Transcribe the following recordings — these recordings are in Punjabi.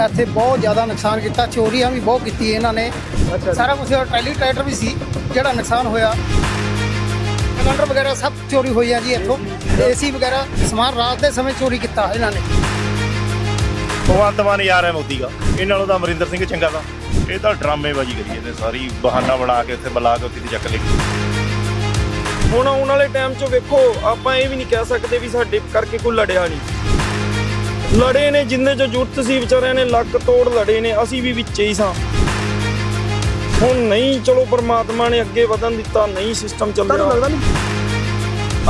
ਇੱਥੇ ਬਹੁਤ ਜ਼ਿਆਦਾ ਨੁਕਸਾਨ ਕੀਤਾ ਚੋਰੀਆਂ ਵੀ ਬਹੁਤ ਕੀਤੀ ਇਹਨਾਂ ਨੇ। ਸਾਰਾ ਕੁਝ ਟਰੈਲੀ ਟਰੈਕਟਰ ਵੀ ਸੀ ਜਿਹੜਾ ਨੁਕਸਾਨ ਹੋਇਆ। ਸਿਲੰਡਰ ਵਗੈਰਾ ਸਭ ਚੋਰੀ ਹੋਈਆਂ ਜੀ ਇੱਥੋਂ। ਏਸੀ ਵਗੈਰਾ ਸਮਾਨ ਰਾਤ ਦੇ ਸਮੇਂ ਚੋਰੀ ਕੀਤਾ ਇਹਨਾਂ ਨੇ। ਭਗਵੰਤ ਮਾਨ ਯਾਰ ਹੈ ਮੋਦੀ ਦਾ। ਇਹਨਾਂ ਨਾਲੋਂ ਤਾਂ ਅਮਰਿੰਦਰ ਸਿੰਘ ਚੰਗਾ ਤਾਂ। ਇਹ ਤਾਂ ਡਰਾਮੇਬਾਜ਼ੀ ਕਰੀ ਜਾਂਦੇ ਸਾਰੀ ਬਹਾਨਾ ਬਣਾ ਕੇ ਉੱਥੇ ਬੁਲਾ ਕੇ ਉੱਥੇ ਦੀ ਚੱਕ ਲਈ। ਹੁਣ ਆਉਣ ਵਾਲੇ ਟਾਈਮ 'ਚ ਵੇਖੋ ਆਪਾਂ ਇਹ ਵੀ ਨਹੀਂ ਕਹਿ ਸਕਦੇ ਵੀ ਸਾਡੇ ਕਰਕੇ ਕੋਈ ਲੜਿਆ ਨਹੀਂ। ਲੜੇ ਨੇ ਜਿੰਨੇ 'ਚ ਜੁੱਤ ਸੀ ਵਿਚਾਰਿਆਂ ਨੇ ਲੱਕ ਤੋੜ ਲੜੇ ਨੇ ਅਸੀਂ ਵੀ ਵਿੱਚੇ ਹੀ ਸਾਂ। ਹੁਣ ਨਹੀਂ ਚਲੋ ਪਰਮਾਤਮਾ ਨੇ ਅੱਗੇ ਵਧਣ ਦਿੱਤਾ ਨਹੀਂ ਸਿਸਟਮ ਚੱਲਿਆ ਲੱਗਦਾ ਨਹੀਂ?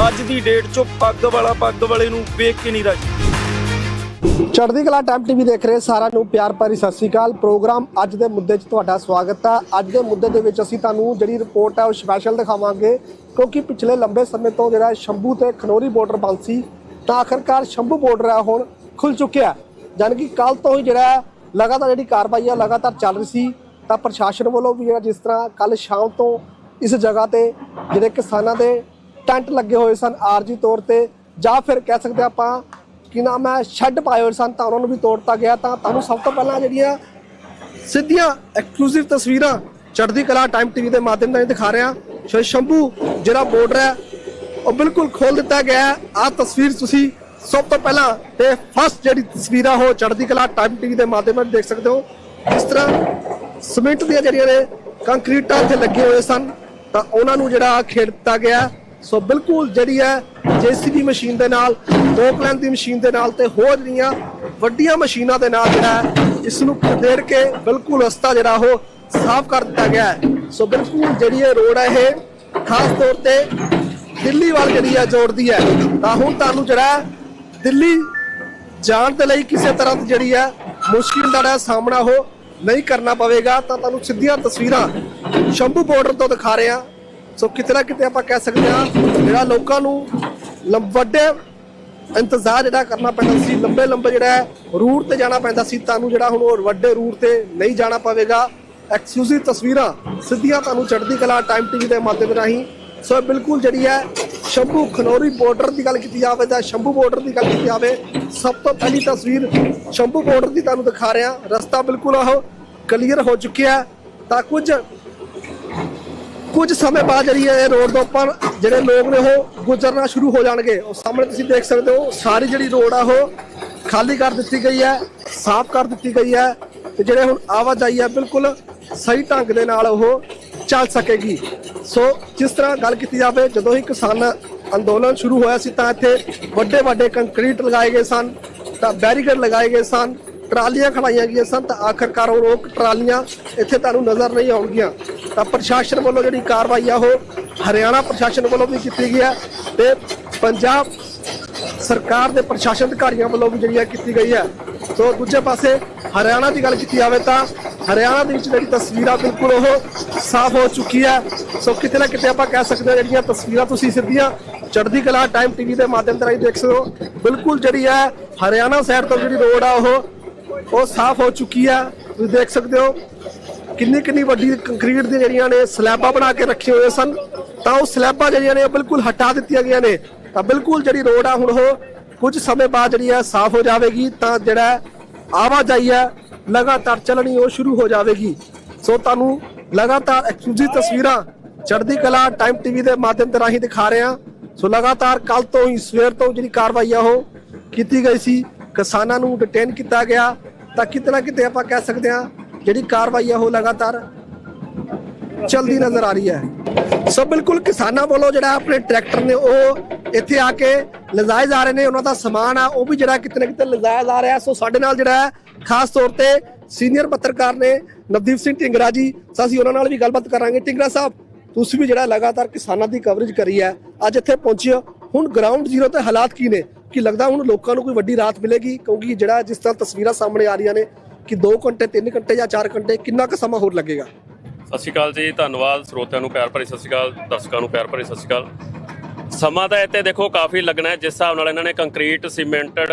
ਅੱਜ ਦੀ ਡੇਟ 'ਚ ਪੱਗ ਵਾਲਾ ਪੱਗ ਵਾਲੇ ਨੂੰ ਵੇਖ ਕੇ ਨਹੀਂ ਰਾਜੀ। ਚੜ੍ਹਦੀ ਕਲਾ ਟਾਈਮ ਟੀਵੀ ਦੇਖ ਰਹੇ ਸਾਰਿਆਂ ਨੂੰ ਪਿਆਰ ਭਰੀ ਸਤਿ ਸ੍ਰੀ ਅਕਾਲ। ਪ੍ਰੋਗਰਾਮ ਅੱਜ ਦੇ ਮੁੱਦੇ 'ਚ ਤੁਹਾਡਾ ਸਵਾਗਤ ਹੈ ਅੱਜ ਦੇ ਮੁੱਦੇ ਦੇ ਵਿੱਚ ਅਸੀਂ ਤੁਹਾਨੂੰ ਜਿਹੜੀ ਰਿਪੋਰਟ ਹੈ ਉਹ ਸਪੈਸ਼ਲ ਦਿਖਾਵਾਂਗੇ। ਕਿਉਂਕਿ ਪਿਛਲੇ ਲੰਬੇ ਸਮੇਂ ਤੋਂ ਜਿਹੜਾ ਸ਼ੰਭੂ ਤੇ ਖਨੋਰੀ ਬਾਰਡਰ ਬੰਦ ਸੀ ਤਾਂ ਆਖਰਕਾਰ ਸ਼ੰਭੂ ਬਾਰਡਰ ਹੈ ਹੁਣ। ਖੁੱਲ ਚੁੱਕਿਆ ਯਾਨੀ ਕਿ ਕੱਲ ਤੋਂ ਹੀ ਜਿਹੜਾ ਲਗਾਤਾਰ ਜਿਹੜੀ ਕਾਰਵਾਈ ਹੈ ਲਗਾਤਾਰ ਚੱਲ ਰਹੀ ਸੀ। ਤਾਂ ਪ੍ਰਸ਼ਾਸਨ ਵੱਲੋਂ ਵੀ ਜਿਹੜਾ ਜਿਸ ਤਰ੍ਹਾਂ ਕੱਲ ਸ਼ਾਮ ਤੋਂ ਇਸ ਜਗ੍ਹਾ ਤੇ ਜਿਹੜੇ ਕਿਸਾਨਾਂ ਦੇ ਟੈਂਟ ਲੱਗੇ ਹੋਏ ਸਨ, ਆਰਜੀ ਤੌਰ ਤੇ, ਜਾਂ ਫਿਰ ਕਹਿ ਸਕਦੇ ਆਪਾਂ ਕਿ ਨਾ ਮੈਂ ਸ਼ੈੱਡ ਪਾਏ ਹੋਏ ਸਨ, ਤਾਂ ਉਹਨਾਂ ਨੂੰ ਵੀ ਤੋੜਤਾ ਗਿਆ। ਤਾਂ ਤੁਹਾਨੂੰ ਸਭ ਤੋਂ ਪਹਿਲਾਂ ਜਿਹੜੀਆਂ ਸਿੱਧੀਆਂ ਐਕਸਕਲੂਸਿਵ ਤਸਵੀਰਾਂ ਚੜ੍ਹਦੀ ਕਲਾ ਟਾਈਮ ਟੀਵੀ ਦੇ ਮਾਧਿਅਮ ਨਾਲ ਦਿਖਾ ਰਿਹਾ। ਸ਼ੰਭੂ ਜਿਹੜਾ ਬਾਰਡਰ ਹੈ, ਉਹ ਬਿਲਕੁਲ ਖੋਲ ਦਿੱਤਾ ਗਿਆ ਹੈ। ਆਹ ਤਸਵੀਰ ਤੁਸੀਂ ਸਭ ਤੋਂ ਪਹਿਲਾਂ ਤੇ ਫਸਟ ਜਿਹੜੀ ਤਸਵੀਰਾਂ ਆ ਉਹ ਚੜ੍ਹਦੀ ਕਲਾ ਟਾਈਮ ਟੀਵੀ ਦੇ ਮਾਧਿਅਮ ਨਾਲ ਦੇਖ ਸਕਦੇ ਹੋ। ਇਸ ਤਰ੍ਹਾਂ ਸਿਮੈਂਟ ਦੀਆਂ ਜਿਹੜੀਆਂ ਨੇ ਕੰਕਰੀਟਾਂ ਇੱਥੇ ਲੱਗੇ ਹੋਏ ਸਨ, ਤਾਂ ਉਹਨਾਂ ਨੂੰ ਜਿਹੜਾ ਖੇਡ ਦਿੱਤਾ ਗਿਆ। ਸੋ ਬਿਲਕੁਲ ਜਿਹੜੀ ਹੈ ਜੀਸੀਬੀ ਮਸ਼ੀਨ ਦੇ ਨਾਲ ਪੋਕਲੈਂਡ ਦੀ ਮਸ਼ੀਨ ਦੇ ਨਾਲ ਤੇ ਹੋਰ ਜਿਹੜੀਆਂ ਵੱਡੀਆਂ ਮਸ਼ੀਨਾਂ ਦੇ ਨਾਲ ਜਿਹੜਾ ਹੈ, ਇਸ ਨੂੰ ਖਦੇੜ ਕੇ ਬਿਲਕੁਲ ਰਸਤਾ ਜਿਹੜਾ, ਉਹ ਸਾਫ਼ ਕਰ ਦਿੱਤਾ ਗਿਆ ਹੈ। ਸੋ ਬਿਲਕੁਲ ਜਿਹੜੀ ਇਹ ਰੋਡ ਹੈ, ਇਹ ਖਾਸ ਤੌਰ ਤੇ ਦਿੱਲੀ ਵੱਲ ਜਿਹੜੀ ਹੈ ਜੋੜਦੀ ਹੈ। ਤਾਂ ਹੁਣ ਤੁਹਾਨੂੰ ਜਿਹੜਾ ਦਿੱਲੀ ਜਾਣ ਦੇ ਲਈ ਕਿਸੇ ਤਰ੍ਹਾਂ ਦੀ ਜਿਹੜੀ ਹੈ ਮੁਸ਼ਕਿਲ ਦਾ ਜਿਹੜਾ ਸਾਹਮਣਾ ਉਹ ਨਹੀਂ ਕਰਨਾ ਪਵੇਗਾ, ਤਾਂ ਤੁਹਾਨੂੰ ਸਿੱਧੀਆਂ ਤਸਵੀਰਾਂ ਸ਼ੰਭੂ ਬਾਰਡਰ ਤੋਂ ਦਿਖਾ ਰਹੇ ਹਾਂ। ਸੋ ਕਿਤੇ ਨਾ ਕਿਤੇ ਆਪਾਂ ਕਹਿ ਸਕਦੇ ਹਾਂ, ਜਿਹੜਾ ਲੋਕਾਂ ਨੂੰ ਲੰਬ- ਵੱਡੇ ਇੰਤਜ਼ਾਰ ਜਿਹੜਾ ਕਰਨਾ ਪੈਂਦਾ ਸੀ ਲੰਬੇ ਲੰਬੇ ਜਿਹੜਾ ਰੂਟ ਤੇ ਜਾਣਾ ਪੈਂਦਾ ਸੀ, ਤੁਹਾਨੂੰ ਜਿਹੜਾ ਹੁਣ ਉਹ ਵੱਡੇ ਰੂਟ ਤੇ ਨਹੀਂ ਜਾਣਾ ਪਵੇਗਾ। ਐਕਸਕਲੂਸਿਵ ਤਸਵੀਰਾਂ ਸਿੱਧੀਆਂ ਤੁਹਾਨੂੰ ਚੜ੍ਹਦੀ ਕਲਾ ਟਾਈਮ ਟੀਵੀ ਦੇ ਮਾਧਿਅਮ ਰਾਹੀਂ ਸੋ ਬਿਲਕੁਲ ਜਿਹੜੀ ਹੈ ਸ਼ੰਭੂ ਖਨੌਰੀ ਬਾਰਡਰ ਦੀ ਗੱਲ ਕੀਤੀ ਜਾਵੇ ਤਾਂ ਸ਼ੰਭੂ ਬਾਰਡਰ ਦੀ ਗੱਲ ਕੀਤੀ ਜਾਵੇ, ਸਭ ਤੋਂ ਪਹਿਲੀ ਤਸਵੀਰ ਸ਼ੰਭੂ ਬਾਰਡਰ ਦੀ ਤੁਹਾਨੂੰ ਦਿਖਾ ਰਿਹਾ। ਰਸਤਾ ਬਿਲਕੁਲ ਉਹ ਕਲੀਅਰ ਹੋ ਚੁੱਕਿਆ ਤਾਂ ਕੁਝ ਕੁਝ ਸਮੇਂ ਬਾਅਦ ਜਿਹੜੀ ਹੈ ਇਹ ਰੋਡ ਦੇ ਉੱਪਰ ਜਿਹੜੇ ਲੋਕ ਨੇ ਉਹ ਗੁਜ਼ਰਨਾ ਸ਼ੁਰੂ ਹੋ ਜਾਣਗੇ। ਉਹ ਸਾਹਮਣੇ ਤੁਸੀਂ ਦੇਖ ਸਕਦੇ ਹੋ, ਸਾਰੀ ਜਿਹੜੀ ਰੋਡ ਆ ਉਹ ਖਾਲੀ ਕਰ ਦਿੱਤੀ ਗਈ ਹੈ, ਸਾਫ਼ ਕਰ ਦਿੱਤੀ ਗਈ ਹੈ ਤੇ ਜਿਹੜੇ ਹੁਣ ਆਵਾਜਾਈ ਹੈ, ਬਿਲਕੁਲ ਸਹੀ ਢੰਗ ਦੇ ਨਾਲ ਉਹ ਚੱਲ ਸਕੇਗੀ। ਸੋ ਜਿਸ ਤਰ੍ਹਾਂ ਗੱਲ ਕੀਤੀ ਜਾਵੇ, ਜਦੋਂ ਹੀ ਕਿਸਾਨ ਅੰਦੋਲਨ ਸ਼ੁਰੂ ਹੋਇਆ ਸੀ, ਤਾਂ ਇੱਥੇ ਵੱਡੇ ਵੱਡੇ ਕੰਕਰੀਟ ਲਗਾਏ ਗਏ ਸਨ, ਤਾਂ ਬੈਰੀਕੇਡ ਲਗਾਏ ਗਏ ਸਨ, ਟਰਾਲੀਆਂ ਖੜਾਈਆਂ ਗਈਆਂ ਸਨ, ਤਾਂ ਆਖਰਕਾਰ ਉਹ ਲੋਕ ਟਰਾਲੀਆਂ ਇੱਥੇ ਤੁਹਾਨੂੰ ਨਜ਼ਰ ਨਹੀਂ ਆਉਣਗੀਆਂ। ਤਾਂ ਪ੍ਰਸ਼ਾਸਨ ਵੱਲੋਂ ਜਿਹੜੀ ਕਾਰਵਾਈ ਆ, ਉਹ ਹਰਿਆਣਾ ਪ੍ਰਸ਼ਾਸਨ ਵੱਲੋਂ ਵੀ ਕੀਤੀ ਗਈ ਹੈ ਤੇ ਪੰਜਾਬ ਸਰਕਾਰ ਦੇ ਪ੍ਰਸ਼ਾਸਨ ਅਧਿਕਾਰੀਆਂ ਵੱਲੋਂ ਵੀ ਜਿਹੜੀ ਹੈ ਕੀਤੀ ਗਈ ਹੈ ਸੋ ਦੂਜੇ ਪਾਸੇ ਹਰਿਆਣਾ ਦੀ ਗੱਲ ਕੀਤੀ ਜਾਵੇ ਤਾਂ ਹਰਿਆਣਾ ਦੇ ਵਿੱਚ ਜਿਹੜੀ ਤਸਵੀਰਾਂ ਬਿਲਕੁਲ ਉਹ ਸਾਫ਼ ਹੋ ਚੁੱਕੀ ਹੈ। ਸੋ ਕਿਤੇ ਨਾ ਕਿਤੇ ਆਪਾਂ ਕਹਿ ਸਕਦੇ ਹਾਂ ਜਿਹੜੀਆਂ ਤਸਵੀਰਾਂ ਤੁਸੀਂ ਸਿੱਧੀਆਂ ਚੜ੍ਹਦੀ ਕਲਾ ਟਾਈਮ ਟੀਵੀ ਦੇ ਮਾਧਿਅਮ ਦੇ ਰਾਹੀਂ ਦੇਖ ਸਕਦੇ ਹੋ। ਬਿਲਕੁਲ ਜਿਹੜੀ ਹੈ ਹਰਿਆਣਾ ਸਾਈਡ ਤੋਂ ਜਿਹੜੀ ਰੋਡ ਆ ਉਹ ਉਹ ਸਾਫ਼ ਹੋ ਚੁੱਕੀ ਹੈ। ਤੁਸੀਂ ਦੇਖ ਸਕਦੇ ਹੋ ਕਿੰਨੀ ਕਿੰਨੀ ਵੱਡੀ ਕੰਕਰੀਟ ਦੀਆਂ ਜਿਹੜੀਆਂ ਨੇ ਸਲੈਬਾਂ ਬਣਾ ਕੇ ਰੱਖੇ ਹੋਏ ਸਨ। ਤਾਂ ਉਹ ਸਲੈਬਾਂ ਜਿਹੜੀਆਂ ਨੇ ਉਹ ਬਿਲਕੁਲ ਹਟਾ ਦਿੱਤੀਆਂ ਗਈਆਂ ਨੇ। ਤਾਂ ਬਿਲਕੁਲ ਜਿਹੜੀ ਰੋਡ ਆ ਹੁਣ ਉਹ ਕੁਝ ਸਮੇਂ ਬਾਅਦ ਜਿਹੜੀ ਹੈ ਸਾਫ਼ ਹੋ ਜਾਵੇਗੀ। ਤਾਂ ਜਿਹੜਾ ਆਵਾਜਾਈ ਹੈ ਲਗਾਤਾਰ ਚੱਲਣੀ ਉਹ ਸ਼ੁਰੂ ਹੋ ਜਾਵੇਗੀ। ਸੋ ਤੁਹਾਨੂੰ ਲਗਾਤਾਰ ਐਕਸਕਲੂਸਿਵ ਤਸਵੀਰਾਂ ਚੜ੍ਹਦੀ ਕਲਾ ਟਾਈਮ ਟੀਵੀ ਦੇ ਮਾਧਿਅਮ ਤੇ ਰਾਹੀਂ ਦਿਖਾ ਰਹੇ। ਹਾਂ ਸੋ ਲਗਾਤਾਰ ਕੱਲ ਤੋਂ ਹੀ ਸਵੇਰ ਤੋਂ ਜਿਹੜੀ ਕਾਰਵਾਈ ਆ ਉਹ ਕੀਤੀ ਗਈ ਸੀ, ਕਿਸਾਨਾਂ ਨੂੰ ਡਿਟੇਨ ਕੀਤਾ ਗਿਆ। ਤਾਂ ਕਿਤੇ ਨਾ ਕਿਤੇ ਆਪਾਂ ਕਹਿ ਸਕਦੇ ਹਾਂ, ਜਿਹੜੀ ਕਾਰਵਾਈ ਆ ਉਹ ਲਗਾਤਾਰ ਚਲਦੀ ਨਜ਼ਰ ਆ ਰਹੀ ਹੈ। ਸੋ ਬਿਲਕੁਲ ਕਿਸਾਨਾਂ ਵੱਲੋਂ ਜਿਹੜਾ ਆਪਣੇ ਟਰੈਕਟਰ ਨੇ ਉਹ ਇੱਥੇ ਆ ਕੇ ਲਜਾਏ ਜਾ ਰਹੇ ਨੇ। ਉਹਨਾਂ ਦਾ ਸਮਾਨ ਆ, ਉਹ ਵੀ ਜਿਹੜਾ ਕਿਤੇ ਨਾ ਕਿਤੇ ਲਜਾਇਆ ਜਾ ਰਿਹਾ। ਸੋ ਸਾਡੇ ਨਾਲ ਜਿਹੜਾ ਹੈ ਖਾਸ ਤੌਰ ਤੇ ਸੀਨੀਅਰ ਪੱਤਰਕਾਰ ਨੇ ਨਵਦੀਪ ਸਿੰਘ ਢਿੰਗਰਾ ਜੀ ਅਸੀਂ ਉਹਨਾਂ ਨਾਲ ਵੀ ਗੱਲਬਾਤ ਕਰਾਂਗੇ। ਢਿੰਗਰਾ ਸਾਹਿਬ, ਤੁਸੀਂ ਵੀ ਜਿਹੜਾ ਲਗਾਤਾਰ ਕਿਸਾਨਾਂ ਦੀ ਕਵਰੇਜ ਕਰੀ ਹੈ, ਅੱਜ ਇੱਥੇ ਪਹੁੰਚੇ ਹੋ। ਹੁਣ ਗਰਾਊਂਡ ਜ਼ੀਰੋ ਤੇ ਹਾਲਾਤ ਕੀ ਨੇ? ਕਿ ਲੱਗਦਾ ਹੁਣ ਲੋਕਾਂ ਨੂੰ ਕੋਈ ਵੱਡੀ ਰਾਹਤ ਮਿਲੇਗੀ? ਕਿਉਂਕਿ ਜਿਹੜਾ ਜਿਸ ਤਰ੍ਹਾਂ ਤਸਵੀਰਾਂ ਸਾਹਮਣੇ ਆ ਰਹੀਆਂ ਨੇ ਕਿ 2 ਘੰਟੇ 3 ਘੰਟੇ ਜਾਂ 4 ਘੰਟੇ, ਕਿੰਨਾ ਕੁ ਸਮਾਂ ਹੋਰ ਲੱਗੇਗਾ? ਸਤਿ ਸ਼੍ਰੀ ਅਕਾਲ ਜੀ, ਧੰਨਵਾਦ ਸਰੋਤਿਆਂ ਨੂੰ, ਪਿਆਰ ਭਰੀ ਸਤਿ ਸ਼੍ਰੀ ਅਕਾਲ, ਦਰਸ਼ਕਾਂ ਨੂੰ, ਪਿਆਰ ਭਰੀ ਸਤਿ ਸ਼੍ਰੀ ਅਕਾਲ। ਸਮਾਂ ਤਾਂ ਇੱਥੇ ਦੇਖੋ ਕਾਫੀ ਲੱਗਣਾ ਹੈ। ਜਿਸ ਹਿਸਾਬ ਨਾਲ ਇਹਨਾਂ ਨੇ ਕੰਕਰੀਟ, ਸੀਮੈਂਟਡ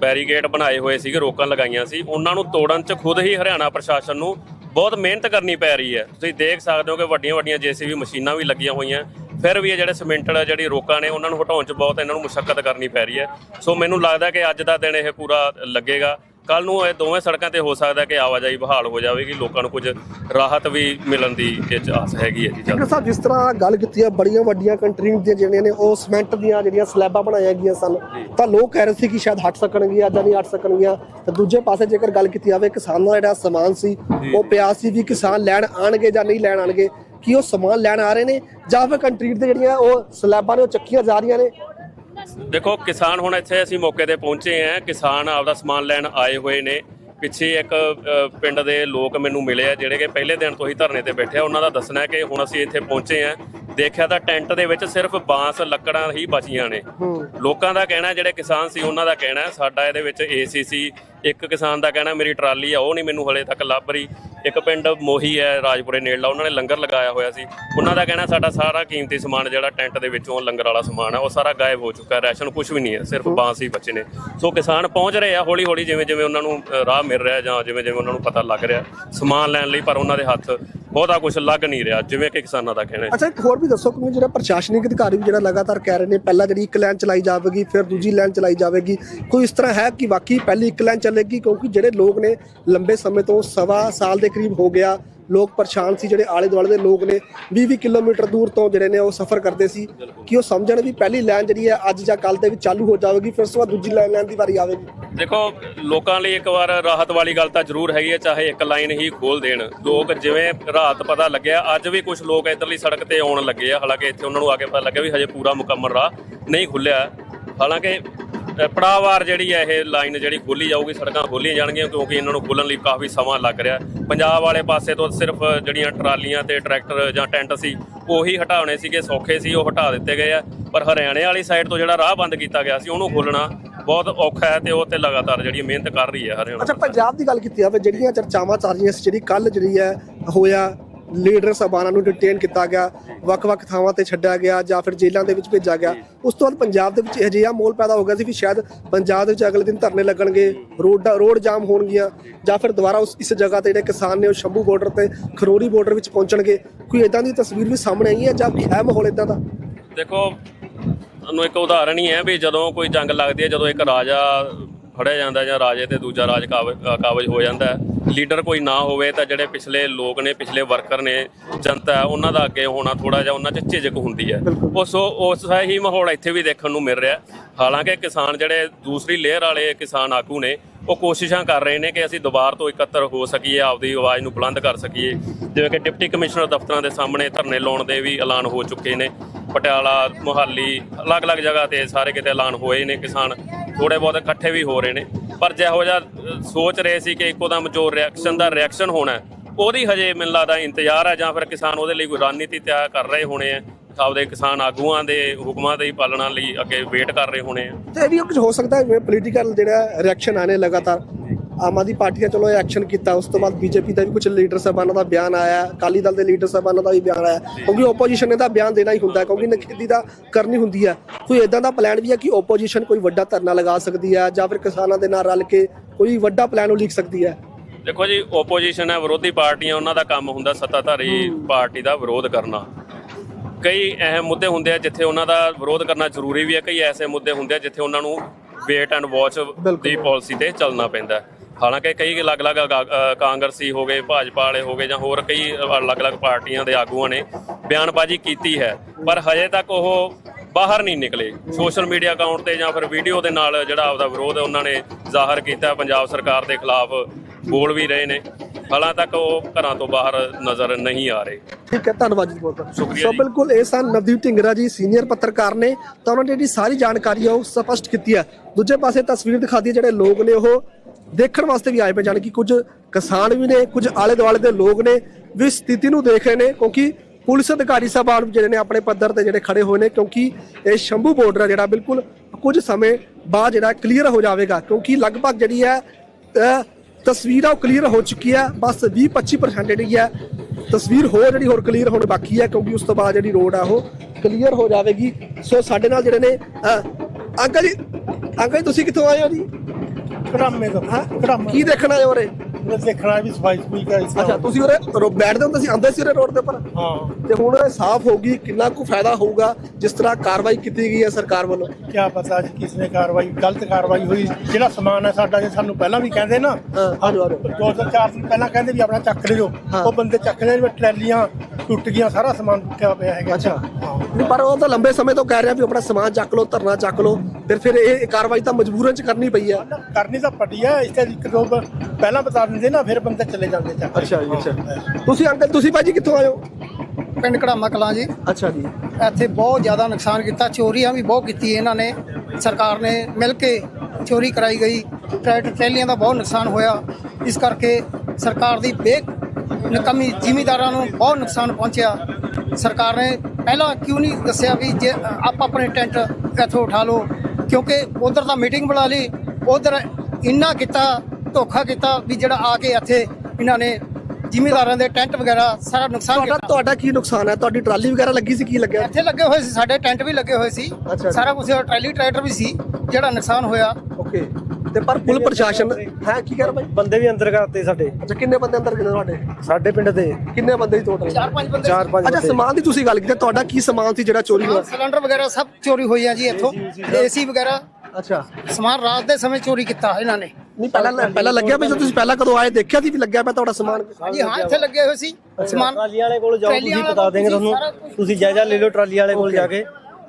ਬੈਰੀਗੇਡ ਬਣਾਏ ਹੋਏ ਸੀਗੇ, ਰੋਕਾਂ ਲਗਾਈਆਂ ਸੀ। ਉਹਨਾਂ ਨੂੰ ਤੋੜਨ 'ਚ ਖੁਦ ਹੀ ਹਰਿਆਣਾ ਪ੍ਰਸ਼ਾਸਨ ਨੂੰ ਬਹੁਤ ਮਿਹਨਤ ਕਰਨੀ ਪੈ ਰਹੀ ਹੈ। ਤੁਸੀਂ ਦੇਖ ਸਕਦੇ ਹੋ ਕਿ ਵੱਡੀਆਂ ਵੱਡੀਆਂ ਜੀਸੀਬੀ ਮਸ਼ੀਨਾਂ ਵੀ ਲੱਗੀਆਂ ਹੋਈਆਂ। ਫਿਰ ਵੀ ਇਹ ਜਿਹੜੇ ਸੀਮੈਂਟਡ ਜਿਹੜੀ ਰੋਕਾਂ ਨੇ, ਉਹਨਾਂ ਨੂੰ ਹਟਾਉਣ 'ਚ ਬਹੁਤ ਇਹਨਾਂ ਨੂੰ ਮੁਸ਼ਕਲ ਕਰਨੀ ਪੈ ਰਹੀ ਹੈ। ਸੋ ਮੈਨੂੰ ਲੱਗਦਾ ਕਿ ਅੱਜ ਦਾ ਦਿਨ ਇਹ ਪੂਰਾ ਲੱਗੇਗਾ। ਕੱਲ ਨੂੰ ਇਹ ਦੋਵੇਂ ਸੜਕਾਂ ਤੇ ਹੋ ਸਕਦਾ ਕਿ ਆਵਾਜਾਈ ਬਹਾਲ ਹੋ ਜਾਵੇਗੀ ਲੋਕਾਂ ਨੂੰ ਕੁਝ ਰਾਹਤ ਵੀ ਮਿਲਣ ਦੀ ਇਹ 'ਚ ਆਸ ਹੈਗੀ ਹੈ ਜੀ ਜਲਦ ਸਾਹਿਬ ਜਿਸ ਤਰ੍ਹਾਂ ਗੱਲ ਕੀਤੀ ਹੈ ਬੜੀਆਂ ਵੱਡੀਆਂ ਕੰਟਰੀਆਂ ਦੀਆਂ ਜਿਹੜੀਆਂ ਨੇ ਉਹ ਸਿਮੈਂਟ ਦੀਆਂ ਜਿਹੜੀਆਂ ਸਲੈਬਾਂ ਬਣਾਈਆਂ ਗਈਆਂ ਸਨ ਤਾਂ ਲੋਕ ਕਹਿ ਰਹੇ ਸੀ ਕਿ ਸ਼ਾਇਦ ਹਟ ਸਕਣਗੀਆਂ ਜਾਂ ਨਹੀਂ ਹਟ ਸਕਣਗੀਆਂ। ਤੇ ਦੂਜੇ ਪਾਸੇ ਜੇਕਰ ਗੱਲ ਕੀਤੀ ਜਾਵੇ ਕਿਸਾਨਾਂ ਦਾ ਜਿਹੜਾ ਸਮਾਨ ਸੀ ਉਹ ਪਿਆ ਸੀ ਵੀ ਕਿਸਾਨ ਲੈਣ ਆਣਗੇ ਜਾਂ ਨਹੀਂ ਲੈਣ ਆਣਗੇ। ਕੀ ਉਹ ਸਮਾਨ ਲੈਣ ਆ ਰਹੇ ਨੇ? ਜਾਂ ਫਿਰ ਕੰਟਰੀਟ ਦੇ ਜਿਹੜੀਆਂ ਉਹ ਸਲੈਬਾਂ ਨੇ ਉਹ ਚੱਕੀਆਂ ਜਾ ਰਹੀਆਂ ਨੇ? ਦੇਖੋ ਕਿਸਾਨ ਹੁਣ ਇੱਥੇ ਅਸੀਂ ਮੌਕੇ ਤੇ ਪਹੁੰਚੇ ਆ ਕਿਸਾਨ ਆਪਦਾ ਸਮਾਨ ਲੈਣ ਆਏ ਹੋਏ ਨੇ। ਪਿੱਛੇ ਇੱਕ ਪਿੰਡ ਦੇ ਲੋਕ ਮੈਨੂੰ ਮਿਲੇ ਆ ਜਿਹੜੇ ਕਿ ਪਹਿਲੇ ਦਿਨ ਤੋਂ ਹੀ ਧਰਨੇ ਤੇ ਬੈਠੇ ਆ। ਉਹਨਾਂ ਦਾ ਦੱਸਣਾ ਹੈ ਕਿ ਹੁਣ ਅਸੀਂ ਇੱਥੇ ਪਹੁੰਚੇ ਆ ਦੇਖਿਆ ਤਾਂ ਟੈਂਟ ਦੇ ਵਿੱਚ ਸਿਰਫ ਬਾਂਸ ਲੱਕੜਾਂ ਹੀ ਬਚੀਆਂ ਨੇ। ਲੋਕਾਂ ਦਾ ਕਹਿਣਾ ਜਿਹੜੇ ਕਿਸਾਨ ਸੀ ਉਹਨਾਂ ਦਾ ਕਹਿਣਾ ਸਾਡਾ ਇਹਦੇ ਵਿੱਚ ਏਸੀ ਸੀ ਇੱਕ ਕਿਸਾਨ ਦਾ ਕਹਿਣਾ, ਮੇਰੀ ਟਰਾਲੀ ਆ, ਉਹ ਨਹੀਂ ਮੈਨੂੰ ਹਲੇ ਤੱਕ ਲੱਭ ਰਹੀ। ਇੱਕ ਪਿੰਡ ਮੋਹੀ ਹੈ, ਰਾਜਪੁਰੇ ਨੇੜਲਾ, ਉਹਨਾਂ ਨੇ ਲੰਗਰ ਲਗਾਇਆ ਹੋਇਆ ਸੀ। ਉਹਨਾਂ ਦਾ ਕਹਿਣਾ, ਸਾਡਾ ਸਾਰਾ ਕੀਮਤੀ ਸਮਾਨ ਜਿਹੜਾ ਟੈਂਟ ਦੇ ਵਿੱਚੋਂ ਲੰਗਰ ਵਾਲਾ ਸਮਾਨ ਹੈ ਉਹ ਸਾਰਾ ਗਾਇਬ ਹੋ ਚੁੱਕਾ ਹੈ ਕੁਝ ਵੀ ਨਹੀਂ ਹੈ, ਸਿਰਫ ਬਾਂਸ ਹੀ ਬਚੇ ਨੇ। ਸੋ ਕਿਸਾਨ ਪਹੁੰਚ ਰਹੇ ਆ ਹੌਲੀ ਹੌਲੀ ਜਿਵੇਂ ਜਿਵੇਂ ਉਹਨਾਂ ਨੂੰ ਰਾਹ ਮਿਲ ਰਿਹਾ ਜਾਂ ਜਿਵੇਂ ਜਿਵੇਂ ਉਹਨਾਂ ਨੂੰ ਪਤਾ ਲੱਗ ਰਿਹਾ, ਸਮਾਨ ਲੈਣ ਲਈ, ਪਰ ਉਹਨਾਂ ਦੇ ਹੱਥ ਬਹੁਤਾ ਕੁਝ ਲੱਗ ਨਹੀਂ ਰਿਹਾ, ਜਿਵੇਂ ਕਿ ਕਿਸਾਨਾਂ ਦਾ ਕਹਿਣਾ ਹੈ। ਅੱਛਾ, ਇੱਕ ਹੋਰ ਵੀ ਦੱਸੋ ਕਿ ਜਿਹੜਾ ਪ੍ਰਸ਼ਾਸਨਿਕ ਅਧਿਕਾਰੀ ਵੀ ਜਿਹੜਾ ਲਗਾਤਾਰ ਕਹਿ ਰਹੇ ਨੇ, ਪਹਿਲਾਂ ਜਿਹੜੀ ਇੱਕ ਲਾਈਨ ਚਲਾਈ ਜਾਵੇਗੀ, ਫਿਰ ਦੂਜੀ ਲਾਈਨ ਚਲਾਈ ਜਾਵੇਗੀ, ਕੋਈ ਇਸ ਤਰ੍ਹਾਂ ਹੈ ਕਿ ਵਾਕਈ ਪਹਿਲੀ ਇੱਕ ਲਾਈਨ ਚੱਲੇਗੀ ਕਿਉਂਕਿ ਜਿਹੜੇ ਲੋਕ ਨੇ ਲੰਬੇ ਸਮੇਂ ਤੋਂ ਸਵਾ ਸਾਲ ਦੇ ਕਰੀਬ ਹੋ ਗਿਆ, ਲੋਕ ਪਰੇਸ਼ਾਨ ਸੀ, ਜਿਹੜੇ ਆਲੇ ਦੁਆਲੇ ਦੇ ਲੋਕ ਨੇ 20-20 ਕਿਲੋਮੀਟਰ ਦੂਰ ਤੋਂ ਜਿਹੜੇ ਨੇ ਉਹ ਸਫ਼ਰ ਕਰਦੇ ਸੀ। ਕਿ ਉਹ ਸਮਝਣ ਵੀ ਪਹਿਲੀ ਲਾਈਨ ਜਿਹੜੀ ਹੈ ਅੱਜ ਜਾਂ ਕੱਲ ਦੇ ਵਿੱਚ ਚਾਲੂ ਹੋ ਜਾਵੇਗੀ, ਫਿਰ ਉਸ ਤੋਂ ਬਾਅਦ ਦੂਜੀ ਲਾਈਨ ਲੈਣ ਦੀ ਵਾਰੀ ਆਵੇਗੀ? ਦੇਖੋ, ਲੋਕਾਂ ਲਈ ਇੱਕ ਵਾਰ ਰਾਹਤ ਵਾਲੀ ਗੱਲ ਤਾਂ ਜ਼ਰੂਰ ਹੈਗੀ ਹੈ, ਚਾਹੇ ਇੱਕ ਲਾਈਨ ਹੀ ਖੋਲ ਦੇਣ। ਲੋਕ ਜਿਵੇਂ ਰਾਤ ਪਤਾ ਲੱਗਿਆ, ਅੱਜ ਵੀ ਕੁਝ ਲੋਕ ਇਧਰਲੀ ਸੜਕ ਤੇ ਆਉਣ ਲੱਗੇ ਆ। ਹਾਲਾਂਕਿ ਇੱਥੇ ਉਹਨਾਂ ਨੂੰ ਆ ਕੇ ਪਤਾ ਲੱਗਿਆ ਵੀ ਹਜੇ ਪੂਰਾ ਮੁਕੰਮਲ ਰਾਹ ਨਹੀਂ ਖੁੱਲਿਆ। ਹਾਲਾਂਕਿ ਅ, ਪੜਾਅਵਾਰ ਜਿਹੜੀ ਹੈ ਇਹ ਲਾਈਨ ਜਿਹੜੀ ਖੋਲੀ ਜਾਊਗੀ ਸੜਕਾਂ ਖੋਲੀਆਂ ਜਾਣਗੀਆਂ ਕਿਉਂਕਿ ਇਹਨਾਂ ਨੂੰ ਖੋਲਣ ਲਈ ਕਾਫੀ ਸਮਾਂ ਲੱਗ ਰਿਹਾ ਪੰਜਾਬ ਵਾਲੇ ਪਾਸੇ ਤੋਂ ਸਿਰਫ ਜਿਹੜੀਆਂ ਟਰਾਲੀਆਂ ਤੇ ਟਰੈਕਟਰ ਜਾਂ ਟੈਂਟ ਸੀ ਉਹੀ ਹਟਾਉਣੇ ਸੀਗੇ ਸੌਖੇ ਸੀ ਉਹ ਹਟਾ ਦਿੱਤੇ ਗਏ ਆ। ਪਰ ਹਰਿਆਣੇ ਵਾਲੀ ਸਾਈਡ ਤੋਂ ਜਿਹੜਾ ਰਾਹ ਬੰਦ ਕੀਤਾ ਗਿਆ ਸੀ ਉਹਨੂੰ ਖੋਲਣਾ ਬਹੁਤ ਔਖਾ ਹੈ ਤੇ ਉਹ ਤੇ ਲਗਾਤਾਰ ਜਿਹੜੀ ਮਿਹਨਤ ਕਰ ਰਹੀ ਹੈ ਹਰਿਆਣਾ ਅੱਛਾ ਪੰਜਾਬ ਦੀ ਗੱਲ ਕੀਤੀ ਜਾਵੇ ਜਿਹੜੀਆਂ ਚਰਚਾਵਾਂ ਚੱਲ ਰਹੀਆਂ ਸੀ ਜਿਹੜੀ ਕੱਲ ਜਿਹੜੀ ਹੈ ਹੋਇਆ ਲੀਡਰ ਸਾਹਿਬਾਨਾਂ ਨੂੰ ਡਿਟੇਨ ਕੀਤਾ ਗਿਆ, ਵੱਖ-ਵੱਖ ਥਾਵਾਂ ਤੇ ਛੱਡਿਆ ਗਿਆ ਜਾਂ ਫਿਰ ਜੇਲ੍ਹਾਂ ਦੇ ਵਿੱਚ ਭੇਜਿਆ ਗਿਆ। ਉਸ ਤੋਂ ਬਾਅਦ ਪੰਜਾਬ ਦੇ ਵਿੱਚ ਅਜਿਹਾ ਮੋਲ ਪੈਦਾ ਹੋ ਗਿਆ ਸੀ ਵੀ ਸ਼ਾਇਦ ਪੰਜਾਬ ਦੇ ਵਿੱਚ ਅਗਲੇ ਦਿਨ ਧਰਨੇ ਲੱਗਣਗੇ, ਰੋਡ ਰੋਡ ਜਾਮ ਹੋਣਗੀਆਂ ਜਾਂ ਫਿਰ ਦੁਬਾਰਾ ਉਸ, ਇਸ ਜਗ੍ਹਾ ਤੇ ਜਿਹੜੇ ਕਿਸਾਨ ਨੇ ਉਹ ਸ਼ੰਭੂ ਬਾਰਡਰ ਤੇ ਖਰੋਰੀ ਬਾਰਡਰ ਵਿੱਚ ਪਹੁੰਚਣਗੇ। ਕੋਈ ਇਦਾਂ ਦੀ ਤਸਵੀਰ ਵੀ ਸਾਹਮਣੇ ਆਈ ਹੈ ਜਾਂ ਵੀ ਹੈ ਮਾਹੌਲ ਇਦਾਂ ਦਾ? ਦੇਖੋ, ਤੁਹਾਨੂੰ ਇੱਕ ਉਦਾਹਰਣ ਹੀ ਹੈ ਵੀ ਜਦੋਂ ਕੋਈ ਜੰਗ ਲੱਗਦੀ ਹੈ, ਜਦੋਂ ਇੱਕ ਰਾਜਾ ਫੜਿਆ ਜਾਂਦਾ ਜਾਂ ਰਾਜੇ ਤੇ ਦੂਜਾ ਰਾਜ ਕਾਬਜ ਹੋ ਜਾਂਦਾ ਲੀਡਰ ਕੋਈ ਨਾ ਹੋਵੇ ਤਾਂ ਜਿਹੜੇ ਪਿਛਲੇ ਲੋਕ ਨੇ ਪਿਛਲੇ ਵਰਕਰ ਨੇ ਜਨਤਾ ਉਹਨਾਂ ਦਾ ਅੱਗੇ ਹੋਣਾ ਥੋੜਾ ਜਿਹਾ ਉਹਨਾਂ 'ਚ ਝਿਜਕ ਹੁੰਦੀ ਹੈ। ਉਸ ਉਸ ਹੀ ਮਾਹੌਲ ਇੱਥੇ ਵੀ ਦੇਖਣ ਨੂੰ ਮਿਲ ਰਿਹਾ ਹਾਲਾਂਕਿ ਕਿਸਾਨ ਜਿਹੜੇ ਦੂਸਰੀ ਲੇਅਰ ਵਾਲੇ ਕਿਸਾਨ ਆਗੂ ਨੇ ਉਹ ਕੋਸ਼ਿਸ਼ਾਂ ਕਰ ਰਹੇ ਨੇ ਕਿ ਅਸੀਂ ਦੁਬਾਰ ਤੋਂ ਇਕੱਤਰ ਹੋ ਸਕੀਏ ਆਪਦੀ ਆਵਾਜ਼ ਨੂੰ ਬੁਲੰਦ ਕਰ ਸਕੀਏ। ਜਿਵੇਂ ਕਿ ਡਿਪਟੀ ਕਮਿਸ਼ਨਰ ਦਫ਼ਤਰਾਂ ਦੇ ਸਾਹਮਣੇ ਧਰਨੇ ਲਾਉਣ ਦੇ ਵੀ ਐਲਾਨ ਹੋ ਚੁੱਕੇ ਨੇ। ਪਟਿਆਲਾ ਮੁਹਾਲੀ ਅਲੱਗ-ਅਲੱਗ ਜਗ੍ਹਾ ਤੇ ਸਾਰੇ ਕਿਤੇ ਐਲਾਨ ਹੋਏ ਨੇ ਕਿਸਾਨ। ਥੋੜੇ ਬਹੁਤ ਇਕੱਠੇ ਵੀ ਹੋ ਰਹੇ ਨੇ। ਪਰ ਜਿਹੋ ਜਿਹਾ ਸੋਚ ਰਹੇ ਸੀ ਕਿ ਇੱਕੋ ਦਮ ਜੋ ਰਿਐਕਸ਼ਨ ਦਾ ਰਿਐਕਸ਼ਨ ਹੋਣਾ ਉਹਦੀ ਹਜੇ ਮੈਨੂੰ ਲੱਗਦਾ ਇੰਤਜ਼ਾਰ ਹੈ ਜਾਂ ਫਿਰ ਕਿਸਾਨ ਉਹਦੇ ਲਈ ਕੋਈ ਰਣਨੀਤੀ ਤਿਆਰ ਕਰ ਰਹੇ ਹੋਣੇ ਆ ਆਪਦੇ ਕਿਸਾਨ ਆਗੂਆਂ ਦੇ ਹੁਕਮਾਂ ਦੀ ਪਾਲਣਾ ਲਈ ਅੱਗੇ ਵੇਟ ਕਰ ਰਹੇ ਹੋਣੇ ਆ ਤੇ ਇਹ ਵੀ ਕੁਝ ਹੋ ਸਕਦਾ ਹੈ ਪੋਲੀਟੀਕਲ ਜਿਹੜਾ ਰਿਐਕਸ਼ਨ ਆਨੇ ਲਗਾਤਾਰ? ਆਮ ਆਦਮੀ ਪਾਰਟੀ ਨੇ ਚਲੋ ਐਕਸ਼ਨ ਕੀਤਾ। ਉਸ ਤੋਂ ਬਾਅਦ ਬੀਜੇਪੀ ਦਾ ਵੀ ਕੁਝ ਲੀਡਰ ਸਾਹਿਬਾਨਾਂ ਦਾ ਬਿਆਨ ਆਇਆ। ਅਕਾਲੀ ਦਲ ਦੇ ਲੀਡਰ ਸਾਹਿਬਾਨਾਂ ਦਾ ਵੀ ਬਿਆਨ ਆਇਆ। ਕਿਉਂਕਿ ਓਪੋਜੀਸ਼ਨ ਨੇ ਤਾਂ ਬਿਆਨ ਦੇਣਾ ਹੀ ਹੁੰਦਾ ਕਿਉਂਕਿ ਨਖੇਦੀ ਦਾ ਕਰਨੀ ਹੁੰਦੀ ਹੈ। ਕੋਈ ਇਦਾਂ ਦਾ ਪਲਾਨ ਵੀ ਹੈ ਕਿ ਓਪੋਜੀਸ਼ਨ ਕੋਈ ਵੱਡਾ ਧਰਨਾ ਲਗਾ ਸਕਦੀ ਹੈ ਜਾਂ ਫਿਰ ਕਿਸਾਨਾਂ ਦੇ ਨਾਲ ਰਲ ਕੇ ਕੋਈ ਵੱਡਾ ਪਲਾਨ ਉਹ ਲਿਖ ਸਕਦੀ ਹੈ? ਦੇਖੋ ਜੀ ਓਪੋਜੀਸ਼ਨ ਹੈ ਵਿਰੋਧੀ ਪਾਰਟੀਆਂ ਉਹਨਾਂ ਦਾ ਕੰਮ ਹੁੰਦਾ ਸੱਤਾਧਾਰੀ ਪਾਰਟੀ ਦਾ ਵਿਰੋਧ ਕਰਨਾ। ਕਈ ਅਹਿਮ ਮੁੱਦੇ ਹੁੰਦੇ ਆ ਜਿੱਥੇ ਉਹਨਾਂ ਦਾ ਵਿਰੋਧ ਕਰਨਾ ਜ਼ਰੂਰੀ ਵੀ ਹੈ ਕਈ ਐਸੇ ਮੁੱਦੇ ਹੁੰਦੇ ਆ ਜਿੱਥੇ ਉਹਨਾਂ ਨੂੰ ਵੇਟ ਐਂਡ ਵਾਚ ਦੀ ਪਾਲਿਸੀ ਤੇ ਚੱਲਣਾ ਪੈਂਦਾ। ਹਾਲਾਂਕਿ ਕਈ ਅਲੱਗ-ਅਲੱਗ ਕਾਂਗਰਸੀ ਹੋ ਗਏ ਭਾਜਪਾ ਵਾਲੇ ਹੋ ਗਏ ਜਾਂ ਹੋਰ ਕਈ ਅਲੱਗ-ਅਲੱਗ ਪਾਰਟੀਆਂ ਦੇ ਆਗੂਆਂ ਨੇ ਬਿਆਨਬਾਜ਼ੀ ਕੀਤੀ ਹੈ। ਪਰ ਹਜੇ ਤੱਕ ਉਹ ਬਾਹਰ ਨਹੀਂ ਨਿਕਲੇ। ਸੋਸ਼ਲ ਮੀਡੀਆ ਅਕਾਊਂਟ ਤੇ ਜਾਂ ਫਿਰ ਵੀਡੀਓ ਦੇ ਨਾਲ ਜਿਹੜਾ ਆਪਦਾ ਵਿਰੋਧ ਉਹਨਾਂ ਨੇ ਜ਼ਾਹਰ ਕੀਤਾ ਪੰਜਾਬ ਸਰਕਾਰ ਦੇ ਖਿਲਾਫ ਬੋਲ ਵੀ ਰਹੇ ਨੇ। ਹਾਲਾਂ ਤੱਕ ਉਹ ਘਰਾਂ ਤੋਂ ਬਾਹਰ ਨਜ਼ਰ ਨਹੀਂ ਆ ਰਹੇ। ਠੀਕ ਹੈ ਧੰਨਵਾਦ ਜੀ ਬਹੁਤ ਬਹੁਤ। ਸ਼ੁਕਰੀਆ ਸੋ। ਬਿਲਕੁਲ ਇਹ ਸਨ ਨਵਦੀਪ ਢਿੰਗਰਾ ਜੀ ਸੀਨੀਅਰ ਪੱਤਰਕਾਰ ਨੇ। ਤਾਂ ਉਹਨਾਂ ਨੇ ਜਿਹੜੀ ਸਾਰੀ ਜਾਣਕਾਰੀ ਆ ਉਹ ਸਪਸ਼ਟ ਕੀਤੀ ਹੈ। ਦੂਜੇ ਪਾਸੇ ਤਸਵੀਰ ਦਿਖਾਦੀ ਜਿਹੜੇ ਲੋਕ ਨੇ ਉਹ। ਦੇਖਣ ਵਾਸਤੇ ਵੀ ਆਏ ਪਏ ਜਾਣ ਕਿ ਕੁਝ ਕਿਸਾਨ ਵੀ ਨੇ ਕੁਝ ਆਲੇ ਦੁਆਲੇ ਦੇ ਲੋਕ ਨੇ ਵੀ ਸਥਿਤੀ ਨੂੰ ਦੇਖ ਰਹੇ ਨੇ ਕਿਉਂਕਿ ਪੁਲਿਸ ਅਧਿਕਾਰੀ ਸਾਹਿਬਾਨ ਜਿਹੜੇ ਨੇ ਆਪਣੇ ਪੱਧਰ ਤੇ ਜਿਹੜੇ ਖੜੇ ਹੋਏ ਨੇ ਕਿਉਂਕਿ ਇਹ ਸ਼ੰਭੂ ਬਾਰਡਰ ਹੈ ਜਿਹੜਾ ਬਿਲਕੁਲ ਕੁਝ ਸਮੇਂ ਬਾਅਦ ਜਿਹੜਾ ਕਲੀਅਰ ਹੋ ਜਾਵੇਗਾ ਕਿਉਂਕਿ ਲਗਭਗ ਜਿਹੜੀ ਹੈ ਅਹ, ਤਸਵੀਰ ਆ ਉਹ ਕਲੀਅਰ ਹੋ ਚੁੱਕੀ ਹੈ ਬਸ 20-25% ਜਿਹੜੀ ਹੈ ਤਸਵੀਰ ਹੋਰ ਜਿਹੜੀ ਹੋਰ ਕਲੀਅਰ ਹੋਣੀ ਬਾਕੀ ਹੈ ਕਿਉਂਕਿ ਉਸ ਤੋਂ ਬਾਅਦ ਜਿਹੜੀ ਰੋਡ ਆ ਉਹ ਕਲੀਅਰ ਹੋ ਜਾਵੇਗੀ। ਸੋ ਸਾਡੇ ਨਾਲ ਜਿਹੜੇ ਨੇ ਅੰਕਲ ਜੀ ਅੰਕਲ ਜੀ ਤੁਸੀਂ ਕਿੱਥੋਂ ਆਏ ਹੋ ਜੀ? ਕੜਾਮੇ ਤੋਂ ਹਾਂ? ਕੜਾਮੇ ਕੀ ਦੇਖਣ ਹੋ ਰੇ ਦੇਖਣਾ ਵੀ ਸਫ਼ਾਈ ਸਫੂਈ ਦਾ ਇਸ ਅੱਛਾ ਤੁਸੀਂ ਉਰੇ ਰੋ- ਬੈਠਦੇ ਹੁੰਦੇ ਸੀ ਆਉਂਦੇ ਸੀ ਉਰੇ ਰੋਡ ਦੇ ਉੱਪਰ? ਹਾਂ। ਤੇ ਹੁਣ ਇਹ ਸਾਫ਼ ਹੋਗੀ ਕਿੰਨਾ ਕੁ ਫਾਇਦਾ ਹੋਊਗਾ ਜਿਸ ਤਰ੍ਹਾਂ ਕਾਰਵਾਈ ਕੀਤੀ ਗਈ ਹੈ ਸਰਕਾਰ ਵੱਲੋਂ? ਕੀ ਪਤਾ ਅੱਜ ਕਿਸ ਨੇ ਕਾਰਵਾਈ ਗਲਤ ਕਾਰਵਾਈ ਹੋਈ। ਜਿਹੜਾ ਸਮਾਨ ਹੈ ਸਾਡਾ ਜੇ ਸਾਨੂੰ ਪਹਿਲਾਂ ਵੀ ਕਹਿੰਦੇ ਨਾ ਹਾਂ ਆਜੋ ਆਜੋ ਦੋ ਤਿੰਨ ਚਾਰ ਦਿਨ ਪਹਿਲਾਂ ਕਹਿੰਦੇ ਵੀ ਆਪਣਾ ਚੱਕ ਲਿਓ। ਹਾਂ। ਉਹ ਬੰਦੇ ਚੱਕ ਲਿਆ ਜਿਵੇਂ ਟਰੈਲੀਆਂ ਟੁੱਟ ਗਈਆਂ ਸਾਰਾ ਸਮਾਨ ਟੁੱਟਿਆ ਪਿਆ ਹੈਗਾ। ਅੱਛਾ। ਹਾਂ। ਨਹੀਂ, ਪਰ ਉਹ ਤਾਂ ਲੰਬੇ ਸਮੇਂ ਤੋਂ ਕਹਿ ਰਿਹਾ ਵੀ ਆਪਣਾ ਸਮਾਨ ਚੱਕ ਲਓ ਧਰਨਾ ਚੱਕ ਲਓ। ਫਿਰ ਫਿਰ ਇਹ ਕਾਰਵਾਈ ਤਾਂ ਮਜਬੂਰਨ ਚ ਕਰਨੀ ਪਈ ਹੈ ਕਰਨੀ ਤਾਂ ਪੜੀ ਹੈ ਇਸ ਤੇ ਇੱਕ ਦੋ ਪਹਿਲਾਂ ਬਤਾ ਦਿੰਦੇ ਨਾ ਫਿਰ ਬੰਦੇ ਚਲੇ ਜਾਂਦੇ ਚੱਕ ਅੱਛਾ ਜੀ ਅੱਛਾ। ਤੁਸੀਂ ਅੰਕਲ ਤੁਸੀਂ ਭਾਜੀ ਕਿੱਥੋਂ ਆਏ ਹੋ? ਪਿੰਡ ਕੜਾਮਾ ਕਲਾਂ ਜੀ। ਅੱਛਾ ਜੀ। ਇੱਥੇ ਬਹੁਤ ਜ਼ਿਆਦਾ ਨੁਕਸਾਨ ਕੀਤਾ ਚੋਰੀਆਂ ਵੀ ਬਹੁਤ ਕੀਤੀ ਇਹਨਾਂ ਨੇ। ਸਰਕਾਰ ਨੇ ਮਿਲ ਕੇ ਚੋਰੀ ਕਰਾਈ ਗਈ। ਟਰੈਕਟਰ ਟਰੈਲੀਆਂ ਦਾ ਬਹੁਤ ਨੁਕਸਾਨ ਹੋਇਆ। ਇਸ ਕਰਕੇ ਸਰਕਾਰ ਦੀ ਬੇ ਨਕਮੀ ਜ਼ਿਮੀਦਾਰਾਂ ਨੂੰ ਬਹੁਤ ਨੁਕਸਾਨ ਪਹੁੰਚਿਆ। ਸਰਕਾਰ ਨੇ ਪਹਿਲਾਂ ਕਿਉਂ ਨਹੀਂ ਦੱਸਿਆ ਵੀ ਜੇ ਆਪ ਆਪਣੇ ਟੈਂਟ ਇੱਥੋਂ ਉਠਾ ਲਓ ਕਿਉਂਕਿ ਉਧਰ ਤਾਂ ਮੀਟਿੰਗ ਬੁਲਾ ਲਈ ਉਧਰ ਇੰਨਾ ਕੀਤਾ ਧੋਖਾ ਕੀਤਾ ਵੀ ਜਿਹੜਾ ਆ ਕੇ ਇੱਥੇ ਇਹਨਾਂ ਨੇ ਜ਼ਿਮੀਦਾਰਾਂ ਦੇ ਟੈਂਟ ਵਗੈਰਾ ਸਾਰਾ ਨੁਕਸਾਨ ਤੁਹਾਡਾ ਕੀਤਾ। ਤੁਹਾਡਾ ਕੀ ਨੁਕਸਾਨ ਹੈ? ਤੁਹਾਡੀ ਟਰਾਲੀ ਵਗੈਰਾ ਲੱਗੀ ਸੀ ਕੀ ਲੱਗਿਆ? ਇੱਥੇ ਲੱਗੇ ਹੋਏ ਸੀ ਸਾਡੇ ਟੈਂਟ ਵੀ ਲੱਗੇ ਹੋਏ ਸੀ। ਸਾਰਾ ਕੁਝ ਟਰੈਲੀ ਟਰੈਕਟਰ ਵੀ ਸੀ ਜਿਹੜਾ ਨੁਕਸਾਨ ਹੋਇਆ। ਓਕੇ। ਤੇ ਪਰ ਪੁਲ ਪ੍ਰਸ਼ਾਸਨ ਹੈ ਕੀ ਕਰ ਭਾਈ ਬੰਦੇ ਵੀ ਅੰਦਰ ਕਰਤੇ ਸਾਡੇ। ਅੱਛਾ ਕਿੰਨੇ ਬੰਦੇ ਅੰਦਰ ਕਿੰਨੇ ਤੁਹਾਡੇ? ਸਾਡੇ ਪਿੰਡ ਦੇ। ਕਿੰਨੇ ਬੰਦੇ ਟੋਟਲ ਚਾਰ ਪੰਜ ਬੰਦੇ ਚਾਰ ਪੰਜ ਅੱਛਾ ਸਮਾਨ ਦੀ ਤੁਸੀਂ ਗੱਲ ਕੀਤੀ ਤੁਹਾਡਾ ਕੀ ਸਮਾਨ ਸੀ ਜਿਹੜਾ ਚੋਰੀ ਹੋਇਆ? ਸਿਲੰਡਰ ਵਗੈਰਾ ਸਭ ਚੋਰੀ ਹੋਈਆਂ ਜੀ ਇੱਥੋਂ। ਏਸੀ ਵਗੈਰਾ। ਅੱਛਾ। ਸਮਾਨ ਰਾਤ ਦੇ ਸਮੇਂ ਚੋਰੀ ਕੀਤਾ ਇਹਨਾਂ ਨੇ। ਨਹੀਂ ਪਹਿਲਾਂ ਪਹਿਲਾਂ ਲੱਗਿਆ ਵੀ ਜਦੋਂ ਤੁਸੀਂ ਪਹਿਲਾਂ ਕਦੋਂ ਆਏ ਦੇਖਿਆ ਸੀ ਵੀ ਲੱਗਿਆ ਪਿਆ ਤੁਹਾਡਾ ਸਮਾਨ? ਹਾਂਜੀ ਹਾਂ ਇੱਥੇ ਲੱਗੇ ਹੋਏ ਸੀ। ਸਮਾਨ ਟਰਾਲੀ ਵਾਲੇ ਕੋਲ ਜਾਓ ਤੁਸੀਂ ਬਤਾ ਸਾਰਾ ਤੁਹਾਨੂੰ ਤੁਸੀਂ ਜਾਇਜ਼ਾ ਲੈ ਲਓ ਟਰਾਲੀ ਵਾਲੇ ਕੋਲ ਜਾ ਕੇ।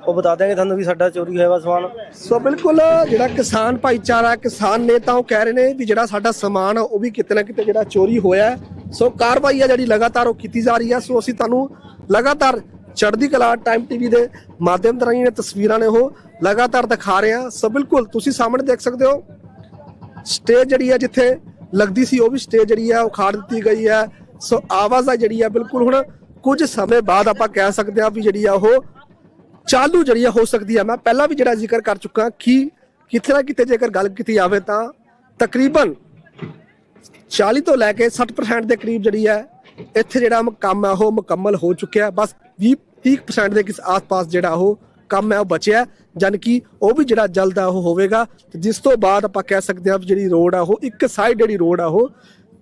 ਉਹ ਬਤਾ ਦਿਆਂਗੇ ਤੁਹਾਨੂੰ ਵੀ ਸਾਡਾ ਚੋਰੀ ਹੋਇਆ ਵਾ ਸਮਾਨ। ਸੋ ਬਿਲਕੁਲ ਜਿਹੜਾ ਕਿਸਾਨ ਭਾਈਚਾਰਾ, ਕਿਸਾਨ ਨੇਤਾ ਉਹ ਕਹਿ ਰਹੇ ਨੇ ਵੀ ਜਿਹੜਾ ਸਾਡਾ ਸਮਾਨ, ਉਹ ਵੀ ਕਿਤੇ ਨਾ ਕਿਤੇ ਜਿਹੜਾ ਚੋਰੀ ਹੋਇਆ ਸੋ ਕਾਰਵਾਈ ਆ ਜਿਹੜੀ ਲਗਾਤਾਰ ਉਹ ਕੀਤੀ ਜਾ ਰਹੀ ਹੈ। ਸੋ ਅਸੀਂ ਤੁਹਾਨੂੰ ਲਗਾਤਾਰ ਚੜ੍ਹਦੀ ਕਲਾ ਟਾਈਮ ਟੀਵੀ ਦੇ ਮਾਧਿਅਮ ਤੋਂ ਇਹ ਤਸਵੀਰਾਂ ਨੇ ਉਹ ਲਗਾਤਾਰ ਦਿਖਾ ਰਹੇ ਹਾਂ। ਸੋ ਬਿਲਕੁਲ ਤੁਸੀਂ ਸਾਹਮਣੇ ਦੇਖ ਸਕਦੇ ਹੋ, ਸਟੇਜ ਜਿਹੜੀ ਹੈ ਜਿੱਥੇ ਲੱਗਦੀ ਸੀ ਉਹ ਵੀ ਸਟੇਜ ਜਿਹੜੀ ਹੈ ਉਖਾੜ ਦਿੱਤੀ ਗਈ ਹੈ। ਸੋ ਆਵਾਜ਼ ਆ ਜਿਹੜੀ ਹੈ ਬਿਲਕੁਲ ਹੁਣ ਕੁਝ ਸਮੇਂ ਬਾਅਦ ਆਪਾਂ ਕਹਿ ਸਕਦੇ ਹਾਂ ਵੀ ਜਿਹੜੀ ਆ ਉਹ ਚਾਲੂ ਜਿਹੜੀ ਆ ਹੋ ਸਕਦੀ ਹੈ ਮੈਂ ਪਹਿਲਾਂ ਵੀ ਜਿਹੜਾ ਜ਼ਿਕਰ ਕਰ ਚੁੱਕਾ ਕਿ ਕਿਤੇ ਨਾ ਕਿਤੇ ਜੇਕਰ ਗੱਲ ਕੀਤੀ ਜਾਵੇ ਤਾਂ ਤਕਰੀਬਨ 40 ਤੋਂ ਲੈ ਕੇ 60% ਦੇ ਕਰੀਬ ਜਿਹੜੀ ਹੈ ਇੱਥੇ ਜਿਹੜਾ ਕੰਮ ਹੈ ਉਹ ਮੁਕੰਮਲ ਹੋ ਚੁੱਕਿਆ। ਬਸ 20 30% ਦੇ ਕਿਸ ਆਸ-ਪਾਸ ਜਿਹੜਾ ਉਹ ਕੰਮ ਹੈ ਉਹ ਬਚਿਆ। ਜਨ ਕਿ ਉਹ ਵੀ ਜਿਹੜਾ ਜਲਦ ਆ, ਉਹ ਹੋਵੇਗਾ। ਜਿਸ ਤੋਂ ਬਾਅਦ ਆਪਾਂ ਕਹਿ ਸਕਦੇ ਹਾਂ ਵੀ ਜਿਹੜੀ ਰੋਡ ਆ, ਉਹ ਇੱਕ ਸਾਈਡ ਜਿਹੜੀ ਰੋਡ ਆ, ਉਹ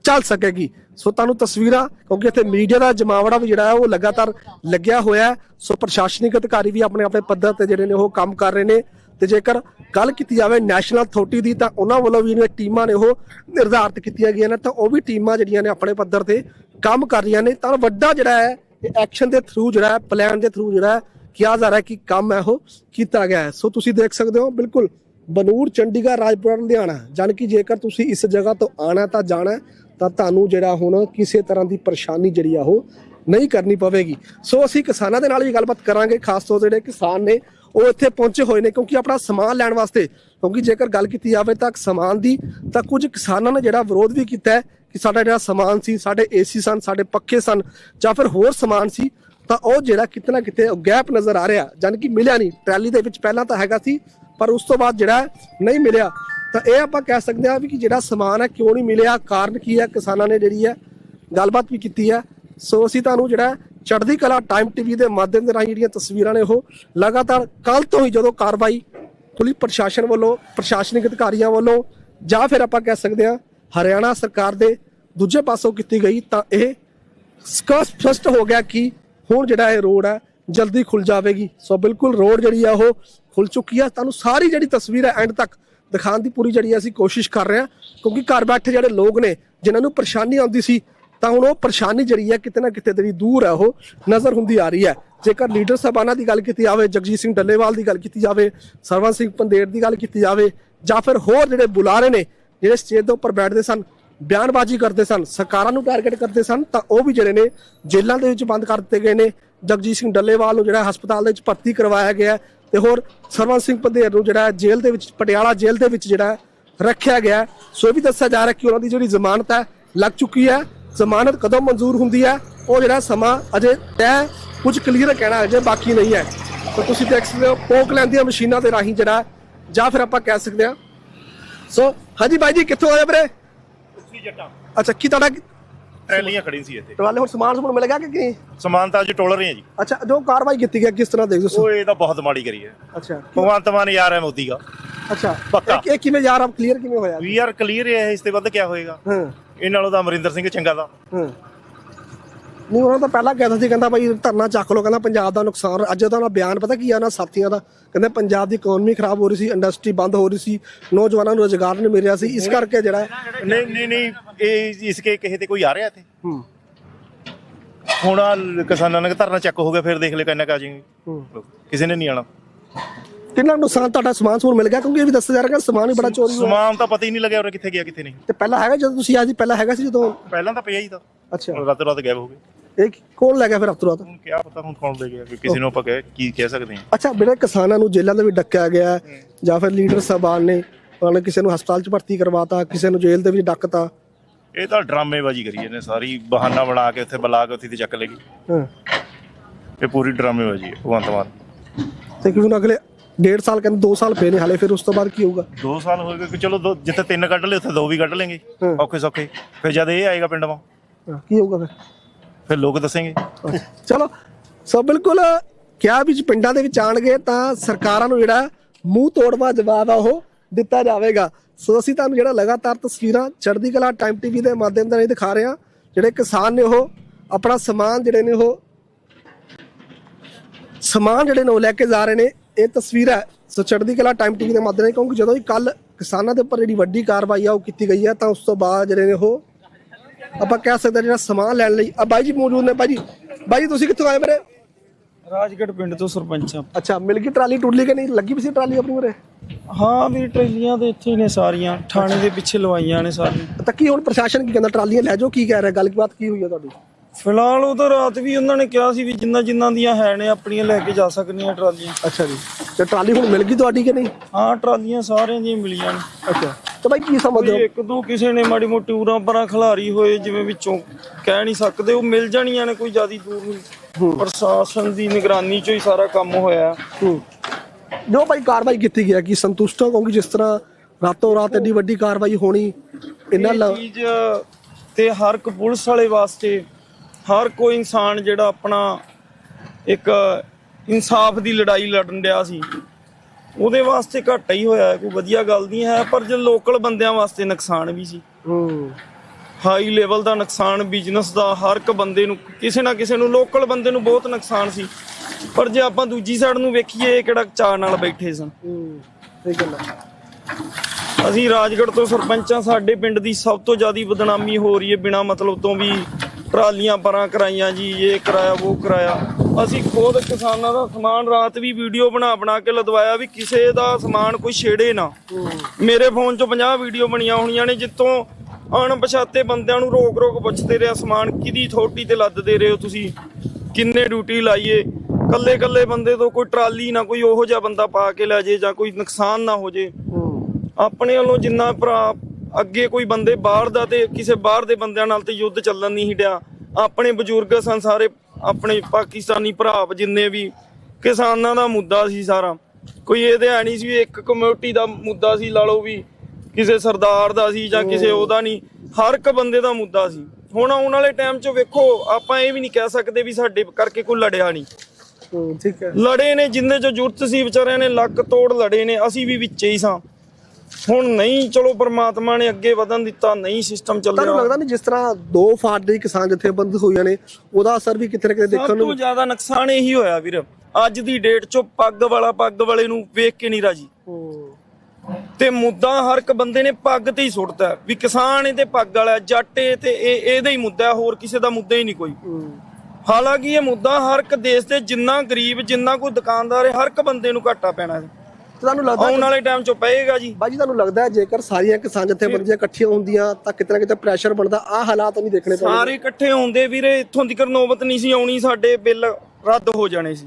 ਚੱਲ ਸਕੇਗੀ। ਸੋ ਤੁਹਾਨੂੰ ਤਸਵੀਰਾਂ, ਕਿਉਂਕਿ ਇੱਥੇ ਮੀਡੀਆ ਦਾ ਜਮਾਵੜਾ ਵੀ ਜਿਹੜਾ ਉਹ ਲਗਾਤਾਰ ਲੱਗਿਆ ਹੋਇਆ ਸੋ ਪ੍ਰਸ਼ਾਸਨਿਕ ਅਧਿਕਾਰੀ ਵੀ ਆਪਣੇ ਆਪਣੇ ਪੱਧਰ ਤੇ ਜਿਹੜੇ ਨੇ ਉਹ ਕੰਮ ਕਰ ਰਹੇ ਨੇ। ਤੇ ਜੇਕਰ ਗੱਲ ਕੀਤੀ ਜਾਵੇ ਨੈਸ਼ਨਲ ਅਥਾਰਟੀ ਦੀ, ਤਾਂ ਉਹਨਾਂ ਵੱਲੋਂ ਵੀ ਜਿਹੜੀਆਂ ਟੀਮਾਂ ਨੇ ਉਹ ਨਿਰਧਾਰਿਤ ਕੀਤੀਆਂ ਗਈਆਂ ਨੇ, ਤਾਂ ਉਹ ਵੀ ਟੀਮਾਂ ਜਿਹੜੀਆਂ ਨੇ ਆਪਣੇ ਪੱਧਰ ਤੇ ਕੰਮ ਕਰ ਰਹੀਆਂ ਨੇ। ਤਾਂ ਵੱਡਾ ਜਿਹੜਾ ਹੈ ਐਕਸ਼ਨ ਦੇ ਥਰੂ ਜਿਹੜਾ ਹੈ ਪਲਾਨ ਦੇ ਥਰੂ ਜਿਹੜਾ ਹੈ, ਕਿਹਾ ਜਾ ਰਿਹਾ ਕਿ ਕੰਮ ਹੈ ਉਹ ਕੀਤਾ ਗਿਆ ਹੈ। ਸੋ ਤੁਸੀਂ ਦੇਖ ਸਕਦੇ ਹੋ, ਬਿਲਕੁਲ ਬਨੂਰ ਚੰਡੀਗੜ੍ਹ, ਰਾਜਪੁਰਾ, ਲੁਧਿਆਣਾ। ਜਾਣੀ ਕਿ ਜੇਕਰ ਤੁਸੀਂ ਇਸ ਜਗ੍ਹਾ ਤੋਂ ਆਣਾ ਤਾਂ ਜਾਣਾ ਤਾਂ ਤੁਹਾਨੂੰ ਜਿਹੜਾ ਹੁਣ ਕਿਸੇ ਤਰ੍ਹਾਂ ਦੀ ਪਰੇਸ਼ਾਨੀ ਜਿਹੜੀ ਆ ਉਹ ਨਹੀਂ ਕਰਨੀ ਪਵੇਗੀ। ਸੋ ਅਸੀਂ ਕਿਸਾਨਾਂ ਦੇ ਨਾਲ ਵੀ ਗੱਲਬਾਤ ਕਰਾਂਗੇ, ਖਾਸ ਤੌਰ ਤੇ ਜਿਹੜੇ ਕਿਸਾਨ ਨੇ, ਉਹ ਇੱਥੇ ਪਹੁੰਚੇ ਹੋਏ ਨੇ ਕਿਉਂਕਿ ਆਪਣਾ ਸਮਾਨ ਲੈਣ ਵਾਸਤੇ। ਕਿਉਂਕਿ ਜੇਕਰ ਗੱਲ ਕੀਤੀ ਜਾਵੇ ਤਾਂ ਸਮਾਨ ਦੀ, ਤਾਂ ਕੁਝ ਕਿਸਾਨਾਂ ਨੇ ਜਿਹੜਾ ਵਿਰੋਧ ਵੀ ਕੀਤਾ ਹੈ ਕਿ ਸਾਡਾ ਜਿਹੜਾ ਸਮਾਨ ਸੀ, ਸਾਡੇ ਏਸੀ ਸਨ, ਸਾਡੇ ਪੱਖੇ ਸਨ, ਜਾਂ ਫਿਰ ਹੋਰ ਸਮਾਨ ਸੀ, ਤਾਂ ਉਹ ਜਿਹੜਾ ਕਿਤੇ ਨਾ ਕਿਤੇ ਗੈਪ ਨਜ਼ਰ ਆ ਰਿਹਾ। ਜਾਣੀ ਕਿ ਮਿਲਿਆ ਨਹੀਂ। ਟਰਾਲੀ ਦੇ ਵਿੱਚ ਪਹਿਲਾਂ ਤਾਂ ਹੈਗਾ ਸੀ, ਪਰ ਉਸ ਤੋਂ ਬਾਅਦ ਜਿਹੜਾ ਨਹੀਂ ਮਿਲਿਆ। ਤਾਂ ਇਹ ਆਪਾਂ ਕਹਿ ਸਕਦੇ ਹਾਂ ਵੀ ਕਿ ਜਿਹੜਾ ਸਮਾਨ ਹੈ, ਕਿਉਂ ਨਹੀਂ ਮਿਲਿਆ? ਕਾਰਨ ਕੀ ਹੈ? ਕਿਸਾਨਾਂ ਨੇ ਜਿਹੜੀ ਹੈ ਗੱਲਬਾਤ ਵੀ ਕੀਤੀ ਹੈ। ਸੋ ਅਸੀਂ ਤੁਹਾਨੂੰ ਜਿਹੜਾ ਚੜ੍ਹਦੀ ਕਲਾ ਟਾਈਮ ਟੀਵੀ ਦੇ ਮਾਧਿਅਮ ਦੇ ਰਾਹੀਂ ਜਿਹੜੀਆਂ ਤਸਵੀਰਾਂ ਨੇ ਉਹ ਲਗਾਤਾਰ ਕੱਲ ਤੋਂ ਹੀ ਜਦੋਂ ਕਾਰਵਾਈ ਪੁਲਿਸ ਪ੍ਰਸ਼ਾਸਨ ਵੱਲੋਂ, ਪ੍ਰਸ਼ਾਸਨਿਕ ਅਧਿਕਾਰੀਆਂ ਵੱਲੋਂ ਜਾਂ ਫਿਰ ਆਪਾਂ ਕਹਿ ਸਕਦੇ ਹਾਂ ਹਰਿਆਣਾ ਸਰਕਾਰ ਦੇ ਦੂਜੇ ਪਾਸੋਂ ਕੀਤੀ ਗਈ ਤਾਂ ਇਹ ਸਪਸ਼ਟ ਹੋ ਗਿਆ ਕਿ ਹੁਣ ਜਿਹੜਾ ਇਹ ਰੋਡ ਹੈ ਜਲਦੀ ਖੁੱਲ ਜਾਵੇਗੀ। ਸੋ ਬਿਲਕੁਲ ਰੋਡ ਜਿਹੜੀ ਆ ਉਹ ਖੁੱਲ ਚੁੱਕੀ ਹੈ। ਤੁਹਾਨੂੰ ਸਾਰੀ ਜਿਹੜੀ ਤਸਵੀਰ ਹੈ ਐਂਡ ਤੱਕ ਦਿਖਾਉਣ ਦੀ ਪੂਰੀ ਜਿਹੜੀ ਅਸੀਂ ਕੋਸ਼ਿਸ਼ ਕਰ ਰਹੇ ਹਾਂ, ਕਿਉਂਕਿ ਘਰ ਬੈਠੇ ਜਿਹੜੇ ਲੋਕ ਨੇ, ਜਿਨ੍ਹਾਂ ਨੂੰ ਪਰੇਸ਼ਾਨੀ ਆਉਂਦੀ ਸੀ, ਤਾਂ ਹੁਣ ਉਹ ਪਰੇਸ਼ਾਨੀ ਜਿਹੜੀ ਹੈ ਕਿਤੇ ਨਾ ਕਿਤੇ ਜਿਹੜੀ ਦੂਰ ਹੈ, ਉਹ ਨਜ਼ਰ ਹੁੰਦੀ ਆ ਰਹੀ ਹੈ। ਜੇਕਰ ਲੀਡਰ ਸਾਹਿਬਾਨਾਂ ਦੀ ਗੱਲ ਕੀਤੀ ਜਾਵੇ, ਜਗਜੀਤ ਸਿੰਘ ਡੱਲੇਵਾਲ ਦੀ ਗੱਲ ਕੀਤੀ ਜਾਵੇ ਸਰਵਨ ਸਿੰਘ ਪੰਦੇਰ ਦੀ ਗੱਲ ਕੀਤੀ ਜਾਵੇ, ਜਾਂ ਫਿਰ ਹੋਰ ਜਿਹੜੇ ਬੁਲਾਰੇ ਨੇ, ਜਿਹੜੇ ਸਟੇਜ ਦੇ ਉੱਪਰ ਬੈਠਦੇ ਸਨ, ਬਿਆਨਬਾਜ਼ੀ ਕਰਦੇ ਸਨ, ਸਰਕਾਰਾਂ ਨੂੰ ਟਾਰਗੇਟ ਕਰਦੇ ਸਨ, ਤਾਂ ਉਹ ਵੀ ਜਿਹੜੇ ਨੇ ਜੇਲ੍ਹਾਂ ਦੇ ਵਿੱਚ ਬੰਦ ਕਰ ਦਿੱਤੇ ਗਏ ਨੇ। ਜਗਜੀਤ ਸਿੰਘ ਡੱਲੇਵਾਲ ਨੂੰ ਜਿਹੜਾ ਹਸਪਤਾਲ ਦੇ ਵਿੱਚ ਭਰਤੀ ਕਰਵਾਇਆ ਗਿਆ ਤੇ ਹੋਰ ਸਰਵਨ ਸਿੰਘ ਪੰਧੇਰ ਨੂੰ ਜਿਹੜਾ ਜੇਲ੍ਹ ਦੇ ਵਿੱਚ ਪਟਿਆਲਾ ਜੇਲ੍ਹ ਦੇ ਵਿੱਚ ਜਿਹੜਾ ਰੱਖਿਆ ਗਿਆ। ਸੋ ਇਹ ਵੀ ਦੱਸਿਆ ਜਾ ਰਿਹਾ ਕਿ ਉਹਨਾਂ ਦੀ ਜਿਹੜੀ ਜ਼ਮਾਨਤ ਹੈ ਲੱਗ ਚੁੱਕੀ ਹੈ। ਜ਼ਮਾਨਤ ਕਦੋਂ ਮਨਜ਼ੂਰ ਹੁੰਦੀ ਹੈ ਉਹ ਜਿਹੜਾ ਸਮਾਂ ਅਜੇ ਤੈਅ ਕੁਝ ਕਲੀਅਰ ਕਹਿਣਾ ਅਜੇ ਬਾਕੀ ਨਹੀਂ ਹੈ। ਤਾਂ ਤੁਸੀਂ ਦੇਖ ਸਕਦੇ ਹੋ ਪੋਕ ਲੈਂਦੀਆਂ ਮਸ਼ੀਨਾਂ ਦੇ ਰਾਹੀਂ ਜਿਹੜਾ ਜਾਂ ਫਿਰ ਆਪਾਂ ਕਹਿ ਸਕਦੇ ਹਾਂ। ਸੋ ਹਾਂਜੀ ਬਾਈ ਜੀ ਕਿੱਥੋਂ ਆਏ ਵੀਰੇ? ਜੱਟਾਂ। ਅੱਛਾ ਕੀ ਤੁਹਾਡਾ ਟਰੈਲੀਆਂ ਖੜੀ ਸੀ ਇੱਥੇ। ਟਰਾਲੇ ਹੁਣ ਸਮਾਨ ਸਮੂਨ ਮਿਲ ਗਿਆ ਕਿ ਨਹੀਂ? ਸਮਾਨ ਤਾਂ ਅੱਜ ਟੋਲ ਰਹੇ ਆ ਜੀ। ਅੱਛਾ ਜੋ ਕਾਰਵਾਈ ਕੀਤੀ ਗਈ ਕਿਸ ਤਰ੍ਹਾਂ ਦੇਖ ਦੱਸੋ ਉਹ ਇਹ ਤਾਂ ਬਹੁਤ ਮਾੜੀ ਕਰੀ ਹੈ। ਅੱਛਾ। ਭਗਵੰਤ ਮਾਨ ਯਾਰ ਹੈ ਮੋਦੀ ਦਾ। ਅੱਛਾ। ਪੱਕਾ। ਇਹ- ਕਿਵੇਂ ਯਾਰ ਆਪ ਕਲੀਅਰ ਕਿਵੇਂ ਹੋਇਆ? ਵੀ ਆਰ ਕਲੀਅਰ ਹੈ ਇਸ ਤੇ ਵੱਧ ਕੀ ਹੋਏਗਾ? ਹਾਂ। ਇਹ ਨਾਲੋਂ ਤਾਂ ਅਮਰਿੰਦਰ ਸਿੰਘ ਚੰਗਾ ਦਾ। ਹਾਂ। ਨਹੀਂ ਉਹਨਾਂ ਤਾਂ ਪਹਿਲਾਂ ਕਹਿੰਦਾ ਸੀ ਕਹਿੰਦਾ ਭਾਈ ਧਰਨਾ ਚੱਕ ਲੋ ਕਹਿੰਦਾ ਪੰਜਾਬ ਦਾ ਨੁਕਸਾਨ ਅੱਜ ਉਹਦਾ ਨਾ ਬਿਆਨ ਪਤਾ ਕੀ ਆ ਨਾ ਸਾਥੀਆਂ ਦਾ ਕਹਿੰਦੇ ਪੰਜਾਬ ਦੀ ਇਕਨੋਮੀ ਖਰਾਬ ਹੋ ਰਹੀ ਸੀ ਇੰਡਸਟਰੀ ਬੰਦ ਹੋ ਰਹੀ ਸੀ ਨੌਜਵਾਨਾਂ ਨੂੰ ਰੋਜ਼ਗਾਰ ਨਹੀਂ ਮਿਲ ਰਿਹਾ ਸੀ ਇਸ ਕਰਕੇ ਜਿਹੜਾ ਨਹੀਂ ਨਹੀਂ ਨਹੀਂ ਇਹ ਇਸ ਕੇ ਕਿਸੇ ਤੇ ਕੋਈ ਆ ਰਿਹਾ ਇੱਥੇ? ਹੂੰ। ਹੁਣ ਕਿਸਾਨਾਂ ਨੇ ਧਰਨਾ ਚੱਕ ਹੋ ਗਿਆ ਫਿਰ ਦੇਖ ਲੈ ਕਿੰਨਾ ਕਾ ਜਾਏਗੇ। ਹੂੰ। ਕਿਸੇ ਨੇ ਨਹੀਂ ਆਣਾ ਕਿੰਨਾ ਨੁਕਸਾਨ ਤੁਹਾਡਾ ਸਮਾਨ ਸਮੂਨ ਮਿਲ ਗਿਆ? ਕਿਉਂਕਿ ਇਹ ਵੀ ਦੱਸਿਆ ਜਾ ਰਿਹਾ ਕਿ ਸਮਾਨ ਵੀ ਬੜਾ ਚੋਰੀ ਹੋਇਆ। ਸਮਾਨ ਤਾਂ ਪਤਾ ਹੀ ਨਹੀਂ ਲੱਗਿਆ ਉਹ ਕਿੱਥੇ ਗਿਆ ਕਿੱਥੇ ਨਹੀਂ। ਤੇ ਪਹਿਲਾਂ ਹੈਗਾ ਜਦੋਂ ਤੁਸੀਂ ਸੀ ਪਹਿਲਾਂ ਹੈਗਾ ਸੀ ਜਦੋਂ? ਪਹਿਲਾਂ ਤਾਂ ਪਿਆ ਹੀ ਤਾਂ। ਅੱਛਾ। ਰਾਤੋਂ ਰਾਤ ਗਾਇਬ ਹੋ ਗਏ। ਇਹ ਕੌਣ ਲੈ ਗਿਆ ਫਿਰ ਅਫਤਰ ਹੁਣ ਕੀ ਪਤਾ ਹੁਣ ਕੌਣ ਲੈ ਗਿਆ ਵੀ ਕਿਸੇ ਨੂੰ ਆਪਾਂ ਕਹਿ ਕੀ ਕਹਿ ਸਕਦੇ ਹਾਂ। ਅੱਛਾ ਜਿਹੜੇ ਕਿਸਾਨਾਂ ਨੂੰ ਜੇਲ੍ਹਾਂ ਦੇ ਵਿੱਚ ਡੱਕਿਆ ਗਿਆ ਹੈ, ਜਾਂ ਫਿਰ ਲੀਡਰ ਸਾਹਿਬਾਨ ਨੇ ਉਹਨਾਂ ਨੇ ਕਿਸੇ ਨੂੰ ਹਸਪਤਾਲ 'ਚ ਭਰਤੀ ਕਰਵਾਤਾ ਕਿਸੇ ਨੂੰ ਜੇਲ੍ਹ ਦੇ ਵਿੱਚ ਡੱਕਤਾ। ਇਹ ਤਾਂ ਡਰਾਮੇਬਾਜ਼ੀ ਕਰੀ ਇਹਨੇ ਸਾਰੀ ਬਹਾਨਾ ਬਣਾ ਕੇ ਉੱਥੇ ਬੁਲਾ ਕੇ ਉੱਥੇ ਤੇ ਚੱਕ ਲੇਗੀ। ਹਾਂ। ਇਹ ਪੂਰੀ ਡਰਾਮੇਬਾਜ਼ੀ ਹੈ ਭਗਵੰਤ ਮਾਨ। ਤੇ ਕਿਉਂ ਅਗਲੇ ਡੇਢ ਸਾਲ ਕਹਿੰਦੇ 2 ਸਾਲ ਪਏ ਨੇ ਹਾਲੇ ਫਿਰ ਉਸ ਤੋਂ ਬਾਅਦ ਕੀ ਹੋਊਗਾ? 2 ਸਾਲ ਹੋ ਗਏ ਕਿ ਚਲੋ ਦੋ- ਜਿੱਥੇ ਤਿੰਨ ਕੱਢ ਲਏ ਉੱਥੇ ਦੋ ਵੀ ਕੱਢ ਲੈਂਗੇ ਹਾਂ। ਔਖੇ ਸੌਖੇ। ਫਿਰ ਜਦ ਇਹ ਆਏਗਾ ਪਿੰਡ ਵਾਂ। ਹਾਂ, ਕੀ ਹੋਊਗਾ ਫਿਰ? ਫਿਰ ਲੋਕ ਦੱਸਣਗੇ। ਚਲੋ, ਸੋ ਬਿਲਕੁਲ ਕਿਹਾ ਵੀ ਪਿੰਡਾਂ ਦੇ ਵਿੱਚ ਆਣਗੇ ਤਾਂ ਸਰਕਾਰਾਂ ਨੂੰ ਜਿਹੜਾ ਮੂੰਹ ਤੋੜਵਾ ਜਵਾਬ ਆ ਉਹ ਦਿੱਤਾ ਜਾਵੇਗਾ। ਸੋ ਅਸੀਂ ਤੁਹਾਨੂੰ ਜਿਹੜਾ ਲਗਾਤਾਰ ਤਸਵੀਰਾਂ ਚੜ੍ਹਦੀ ਕਲਾ ਟਾਈਮ ਟੀਵੀ ਦੇ ਮਾਧਿਅਮ ਨਾਲ ਦਿਖਾ ਰਹੇ ਹਾਂ। ਜਿਹੜੇ ਕਿਸਾਨ ਨੇ ਉਹ ਆਪਣਾ ਸਮਾਨ ਜਿਹੜੇ ਨੇ ਉਹ ਸਮਾਨ ਜਿਹੜੇ ਨੇ ਉਹ ਲੈ ਕੇ ਜਾ ਰਹੇ ਨੇ। ਇਹ ਤਸਵੀਰ ਹੈ। ਸੋ ਚੜ੍ਹਦੀ ਕਲਾ ਟਾਈਮ ਟੀਵੀ ਦੇ ਮਾਧਿਅਮ ਨਾਲ ਕਿਉਂਕਿ ਜਦੋਂ ਹੀ ਕੱਲ ਕਿਸਾਨਾਂ ਦੇ ਉੱਪਰ ਜਿਹੜੀ ਵੱਡੀ ਕਾਰਵਾਈ ਆ ਉਹ ਕੀਤੀ ਗਈ ਹੈ ਤਾਂ ਉਸ ਤੋਂ ਬਾਅਦ ਜਿਹੜੇ ਨੇ ਉਹ ਆਪਾਂ ਕਹਿ ਸਕਦੇ ਜਿਹੜਾ ਸਮਾਨ ਲੈਣ ਲਈ। ਆ ਬਾਈ ਜੀ ਮੌਜੂਦ ਨੇ ਬਾਈ ਜੀ। ਬਾਈ ਜੀ ਤੁਸੀਂ ਕਿੱਥੋਂ ਆਏ ਮੇਰੇ ਰਾਜਗੜ੍ਹ ਪਿੰਡ ਤੋਂ ਸਰਪੰਚ ਆ। ਅੱਛਾ ਮਿਲ ਗਈ ਟਰਾਲੀ ਟੁੱਟ ਲਈ ਕਿ ਨਹੀਂ? ਲੱਗੀ ਵੀ ਸੀ ਟਰਾਲੀ ਆਪਣੀ ਉਰੇ ਹਾਂ ਵੀ ਟਰੇਲੀਆਂ ਦੇ ਇੱਥੇ ਹੀ ਨੇ ਸਾਰੀਆਂ। ਥਾਣੇ ਦੇ ਪਿੱਛੇ ਲਵਾਈਆਂ ਨੇ ਸਾਰੀਆਂ। ਤਾਂ ਕੀ ਹੁਣ ਪ੍ਰਸ਼ਾਸਨ ਕੀ ਕਹਿੰਦਾ ਟਰਾਲੀਆਂ ਲੈ ਜਾਓ ਕੀ ਕਹਿ ਰਿਹਾ? ਗੱਲਬਾਤ ਕੀ ਹੋਈ ਹੈ ਤੁਹਾਡੀ? ਫਿਲਹਾਲ ਉਹ ਤਾਂ ਰਾਤ ਵੀ ਉਹਨਾਂ ਨੇ ਕਿਹਾ ਸੀ ਵੀ ਜਿੰਨਾ ਜਿੰਨਾਂ ਦੀਆਂ ਹੈ ਨੇ ਆਪਣੀਆਂ ਲੈ ਕੇ ਜਾ ਸਕਦੀਆਂ ਟਰਾਲੀਆਂ। ਅੱਛਾ ਜੀ। ਤੇ ਟਰਾਲੀ ਹੁਣ ਮਿਲ ਗਈ ਤੁਹਾਡੀ ਕਿ ਨਹੀਂ? ਹਾਂ ਟਰਾਲੀਆਂ ਸਾਰਿਆਂ ਦੀਆਂ ਮਿਲੀਆਂ ਨੇ। ਅੱਛਾ। ਤਾਂ ਬਾਈ ਕੀ ਸਮਝਦੇ ਹੋ? ਇੱਕ ਦੋ ਕਿਸੇ ਨੇ ਮਾੜੀ ਮੋਟੀ ਉਰਾਂ ਪਰਾਂ ਖਿਲਾਰੀ ਹੋਏ ਜਿਵੇਂ ਵਿੱਚੋਂ ਕਹਿ ਨਹੀਂ ਸਕਦੇ ਉਹ ਮਿਲ ਜਾਣੀਆਂ ਨੇ ਕੋਈ ਜ਼ਿਆਦੀ ਦੂਰ ਨਹੀਂ। ਪ੍ਰਸ਼ਾਸਨ ਦੀ ਨਿਗਰਾਨੀ ਚੋਂ ਹੀ ਸਾਰਾ ਕੰਮ ਹੋਇਆ। ਹੂੰ। ਜੋ ਭਾਈ ਕਾਰਵਾਈ ਕੀਤੀ ਗਿਆ ਕਿ ਸੰਤੁਸ਼ਟ ਹੋ ਕਿਉਂਕਿ ਜਿਸ ਤਰ੍ਹਾਂ ਰਾਤੋਂ ਰਾਤ ਇੰਨੀ ਵੱਡੀ ਕਾਰਵਾਈ ਹੋਣੀ ਇਹਨਾਂ ਇਹ ਲ- ਚੀਜ਼ ਤੇ ਹਰ ਇੱਕ ਪੁਲਿਸ ਵਾਲੇ ਵਾਸਤੇ ਹਰ ਕੋਈ ਇਨਸਾਨ ਜਿਹੜਾ ਆਪਣਾ ਇੱਕ ਇਨਸਾਫ ਦੀ ਲੜਾਈ ਲੜਨ ਡਿਆ ਸੀ, ਉਹਦੇ ਵਾਸਤੇ ਘਾਟਾ ਹੀ ਹੋਇਆ ਕੋਈ ਵਧੀਆ ਗੱਲ ਨਹੀਂ ਹੈ, ਪਰ ਜੇ ਲੋਕਲ ਬੰਦਿਆਂ ਵਾਸਤੇ ਨੁਕਸਾਨ ਵੀ ਸੀ। ਹਾਈ ਲੈਵਲ ਦਾ ਨੁਕਸਾਨ ਬਿਜ਼ਨਸ ਦਾ, ਹਰ ਇੱਕ ਬੰਦੇ ਨੂੰ, ਕਿਸੇ ਨਾ ਕਿਸੇ ਨੂੰ ਲੋਕਲ ਬੰਦੇ ਨੂੰ ਬਹੁਤ ਨੁਕਸਾਨ ਸੀ। ਪਰ ਜੇ ਆਪਾਂ ਦੂਜੀ ਸਾਈਡ ਨੂੰ ਵੇਖੀਏ, ਇਹ ਕਿਹੜਾ ਚਾਅ ਨਾਲ ਬੈਠੇ ਸਨ। ਹੂੰ ਗੱਲ ਅਸੀਂ ਰਾਜਗੜ੍ਹ ਤੋਂ ਸਰਪੰਚਾਂ, ਸਾਡੇ ਪਿੰਡ ਦੀ ਸਭ ਤੋਂ ਜ਼ਿਆਦਾ ਬਦਨਾਮੀ ਹੋ ਰਹੀ ਹੈ, ਬਿਨਾ ਮਤਲਬ ਤੋਂ ਵੀ ਟਰਾਲੀਆਂ ਪਰਾਂ ਕਰਾਈਆਂ ਜੀ ਇਹ ਕਰਾਇਆ ਉਹ ਕਰਾਇਆ। ਅਸੀਂ ਖੁਦ ਕਿਸਾਨਾਂ ਦਾ ਸਮਾਨ ਰਾਤ ਵੀ ਵੀਡੀਓ ਬਣਾ ਬਣਾ ਕੇ ਲਦਵਾਇਆ ਵੀ ਕਿਸੇ ਦਾ ਸਮਾਨ ਕੋਈ ਛੇੜੇ ਨਾ। ਮੇਰੇ ਫੋਨ 'ਚੋਂ 50 ਵੀਡੀਓ ਬਣੀਆਂ ਹੋਣੀਆਂ ਨੇ ਜਿੱਤੋਂ ਅਣਪਛਾਤੇ ਬੰਦਿਆਂ ਨੂੰ ਰੋਕ ਰੋਕ ਪੁੱਛਦੇ ਰਿਹਾ ਸਮਾਨ ਕਿਹਦੀ ਥੋਟੀ ਤੇ ਲੱਦਦੇ ਰਹੇ ਹੋ ਤੁਸੀਂ? ਕਿੰਨੇ ਡਿਊਟੀ ਲਾਈਏ? ਕੱਲੇ ਕੱਲੇ ਬੰਦੇ ਤੋਂ ਕੋਈ ਟਰਾਲੀ ਨਾ ਕੋਈ ਉਹੋ ਜਿਹਾ ਬੰਦਾ ਪਾ ਕੇ ਲੈ ਜੇ ਜਾਂ ਕੋਈ ਨੁਕਸਾਨ ਨਾ ਹੋ ਜੇ। ਆਪਣੇ ਵੱਲੋਂ ਜਿੰਨਾ ਭਰਾ ਅੱਗੇ ਕੋਈ ਬੰਦੇ ਬਾਹਰ ਦਾ ਤੇ ਕਿਸੇ ਬਾਹਰ ਦੇ ਬੰਦਿਆਂ ਨਾਲ ਤੇ ਯੁੱਧ ਚੱਲਣ ਨਹੀਂ ਸੀ ਡਿਆ। ਆਪਣੇ ਬਜ਼ੁਰਗ ਸਨ ਸਾਰੇ ਆਪਣੇ ਪਾਕਿਸਤਾਨੀ ਭਰਾ ਜਿੰਨੇ ਵੀ ਕਿਸਾਨਾਂ ਦਾ ਮੁੱਦਾ ਸੀ ਸਾਰਾ। ਕੋਈ ਇਹਦੇ ਹੈ ਨਹੀਂ ਸੀ ਇੱਕ ਕਮਿਊਨਿਟੀ ਦਾ ਮੁੱਦਾ ਸੀ ਲਾ ਲਓ ਵੀ ਕਿਸੇ ਸਰਦਾਰ ਦਾ ਸੀ ਜਾਂ ਕਿਸੇ ਉਹਦਾ ਨਹੀਂ। ਹਰ ਇੱਕ ਬੰਦੇ ਦਾ ਮੁੱਦਾ ਸੀ। ਹੁਣ ਆਉਣ ਵਾਲੇ ਟਾਈਮ 'ਚ ਵੇਖੋ ਆਪਾਂ ਇਹ ਵੀ ਨਹੀਂ ਕਹਿ ਸਕਦੇ ਵੀ ਸਾਡੇ ਕਰਕੇ ਕੋਈ ਲੜਿਆ ਨਹੀਂ। ਠੀਕ ਹੈ। ਲੜੇ ਨੇ ਜਿੰਨੇ ਚ ਜ਼ਰੂਰਤ ਸੀ ਵਿਚਾਰਿਆਂ ਨੇ ਲੱਕ ਤੋੜ ਲੜੇ ਨੇ ਅਸੀਂ ਵੀ ਵਿੱਚੇ ਹੀ ਸਾਂ। ਹੁਣ ਨਹੀਂ ਚਲੋ ਪ੍ਰਮਾਤਮਾ ਨੇ ਅੱਗੇ ਵਧਣ ਦਿੱਤਾ ਨਹੀਂ ਸਿਸਟਮ ਤੁਹਾਨੂੰ ਚੱਲਿਆ ਲੱਗਦਾ ਨਹੀਂ ਜਿਸ ਤਰ੍ਹਾਂ ਦੋ ਫਾਟ ਦੇ ਕਿਸਾਨ ਜਥੇਬੰਦ ਹੋਈਆਂ ਨੇ ਉਹਦਾ ਅਸਰ ਵੀ ਕਿਤੇ ਨਾ ਕਿਤੇ ਸਭ ਦੇਖਣ ਤੋਂ ਨੂੰ ਜ਼ਿਆਦਾ ਨੁਕਸਾਨ ਇਹੀ ਹੋਇਆ ਵੀਰ। ਅੱਜ ਦੀ ਡੇਟ 'ਚ ਪੱਗ ਵਾਲਾ ਪੱਗ ਵਾਲੇ ਨੂੰ ਵੇਖ ਕੇ ਨਹੀਂ ਰਾਜੀ। ਹੂੰ। ਤੇ ਮੁੱਦਾ ਹਰ ਇੱਕ ਬੰਦੇ ਨੇ ਪੱਗ ਤੇ ਹੀ ਸੁੱਟਦਾ ਵੀ ਕਿਸਾਨ ਇਹ ਤੇ ਪੱਗ ਵਾਲਾ ਜੱਟ ਇਹ ਤੇ ਇਹ ਇਹਦਾ ਹੀ ਮੁੱਦਾ ਹੈ, ਹੋਰ ਕਿਸੇ ਦਾ ਮੁੱਦਾ ਹੀ ਨਹੀਂ ਕੋਈ। ਹਾਲਾਂਕਿ ਇਹ ਮੁੱਦਾ ਹਰ ਇੱਕ ਦੇਸ਼ ਦੇ ਜਿੰਨਾ ਗਰੀਬ ਜਿੰਨਾ ਕੋਈ ਦੁਕਾਨਦਾਰ ਹੈ ਹਰ ਇੱਕ ਬੰਦੇ ਨੂੰ ਘਾਟਾ ਪੈਣਾ ਹੈ। ਤੇ ਤੁਹਾਨੂੰ ਲੱਗਦਾ ਆਉਣ ਵਾਲੇ ਟਾਈਮ 'ਚ ਪਏਗਾ ਜੀ। ਬਾਜੀ ਤੁਹਾਨੂੰ ਲੱਗਦਾ ਹੈ ਜੇਕਰ ਸਾਰੀਆਂ ਕਿਸਾਨ ਜਥੇਬੰਦੀਆਂ ਇਕੱਠੀਆਂ ਹੁੰਦੀਆਂ ਤਾਂ ਕਿਤੇ ਨਾ ਕਿਤੇ ਪ੍ਰੈਸ਼ਰ ਬਣਦਾ ਆ ਹਾਲਾਤ ਨਹੀਂ ਦੇਖਣੇ ਪੈਣੇ ਸਾਰੇ ਇਕੱਠੇ ਹੁੰਦੇ ਵੀਰੇ ਇੱਥੋਂ ਦੀ ਨੌਬਤ ਨਹੀਂ ਸੀ ਆਉਣੀ ਸਾਡੇ ਬਿੱਲ ਰੱਦ ਹੋ ਜਾਣੇ ਸੀ।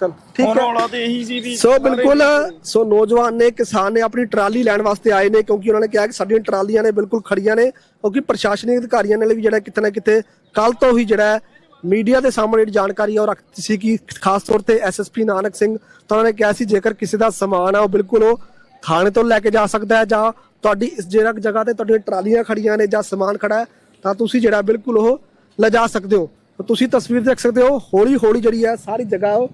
ਚਲ ਠੀਕ ਹੈ। ਰੌਲਾ ਤੇ ਇਹੀ ਸੀ ਵੀ ਸੋ ਬਿਲਕੁਲ ਸੋ ਨੌਜਵਾਨ ਨੇ ਕਿਸਾਨ ਨੇ ਆਪਣੀ ਟਰਾਲੀ ਲੈਣ ਵਾਸਤੇ ਆਏ ਨੇ ਕਿਉਂਕਿ ਉਹਨਾਂ ਨੇ ਕਿਹਾ ਕਿ ਸਾਡੀਆਂ ਟਰਾਲੀਆਂ ਨੇ ਬਿਲਕੁਲ ਖੜੀਆਂ ਨੇ ਕਿਉਂਕਿ ਪ੍ਰਸ਼ਾਸਨਿਕ ਅਧਿਕਾਰੀਆਂ ਨੇ ਵੀ ਜਿਹੜਾ ਕਿਤੇ ਨਾ ਕਿਤੇ ਕੱਲ ਤੋਂ ਹੀ ਜਿਹੜਾ ਮੀਡੀਆ ਦੇ ਸਾਹਮਣੇ ਜਿਹੜੀ ਜਾਣਕਾਰੀ ਉਹ ਰੱਖਤੀ ਸੀ ਕਿ ਖਾਸ ਤੌਰ ਤੇ ਐਸਐਸਪੀ ਨਾਨਕ ਸਿੰਘ ਤਾਂ ਉਹਨਾਂ ਨੇ ਕਿਹਾ ਸੀ ਜੇਕਰ ਕਿਸੇ ਦਾ ਸਮਾਨ ਆ ਉਹ ਬਿਲਕੁਲ ਉਹ ਥਾਣੇ ਤੋਂ ਲੈ ਕੇ ਜਾ ਸਕਦਾ ਹੈ ਜਾਂ ਤੁਹਾਡੀ ਇਸ ਜਿਹੜਾ ਜਗ੍ਹਾ ਤੇ ਤੁਹਾਡੀਆਂ ਟਰਾਲੀਆਂ ਖੜੀਆਂ ਨੇ ਜਾਂ ਸਮਾਨ ਖੜਾ ਹੈ, ਤਾਂ ਤੁਸੀਂ ਜਿਹੜਾ ਬਿਲਕੁਲ ਉਹ ਲਿਜਾ ਸਕਦੇ ਹੋ। ਤੁਸੀਂ ਤਸਵੀਰ ਦੇਖ ਸਕਦੇ ਹੋ ਹੌਲੀ ਹੌਲੀ ਜਿਹੜੀ ਹੈ ਸਾਰੀ ਜਗ੍ਹਾ ਉਹ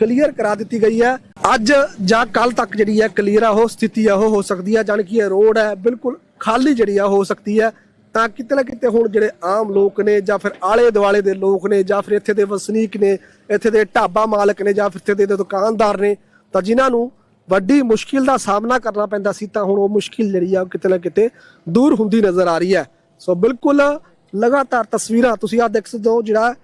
ਕਲੀਅਰ ਕਰਾ ਦਿੱਤੀ ਗਈ ਹੈ। ਅੱਜ ਜਾਂ ਕੱਲ ਤੱਕ ਜਿਹੜੀ ਹੈ ਕਲੀਅਰ ਆ ਉਹ ਸਥਿਤੀ ਆ ਉਹ ਹੋ ਸਕਦੀ ਹੈ, ਜਾਣੀ ਕਿ ਇਹ ਰੋਡ ਹੈ, ਬਿਲਕੁਲ ਖਾਲੀ ਜਿਹੜੀ ਆ ਹੋ ਸਕਦੀ ਹੈ। ਤਾਂ ਕਿਤੇ ਨਾ ਕਿਤੇ ਹੁਣ ਜਿਹੜੇ ਆਮ ਲੋਕ ਨੇ ਜਾਂ ਫਿਰ ਆਲੇ ਦੁਆਲੇ ਦੇ ਲੋਕ ਨੇ ਜਾਂ ਫਿਰ ਇੱਥੇ ਦੇ ਵਸਨੀਕ ਨੇ, ਇੱਥੇ ਦੇ ਢਾਬਾ ਮਾਲਕ ਨੇ ਜਾਂ ਫਿਰ ਇੱਥੇ ਦੇ ਦੁਕਾਨਦਾਰ ਨੇ, ਤਾਂ ਜਿਨ੍ਹਾਂ ਨੂੰ ਵੱਡੀ ਮੁਸ਼ਕਿਲ ਦਾ ਸਾਹਮਣਾ ਕਰਨਾ ਪੈਂਦਾ ਸੀ ਤਾਂ ਹੁਣ ਉਹ ਮੁਸ਼ਕਿਲ ਜਿਹੜੀ ਆ ਉਹ ਕਿਤੇ ਨਾ ਕਿਤੇ ਦੂਰ ਹੁੰਦੀ ਨਜ਼ਰ ਆ ਰਹੀ ਹੈ। ਸੋ ਬਿਲਕੁਲ ਲਗਾਤਾਰ ਤਸਵੀਰਾਂ ਤੁਸੀਂ ਆ ਦੇਖ ਸਕਦੇ ਹੋ, ਜਿਹੜਾ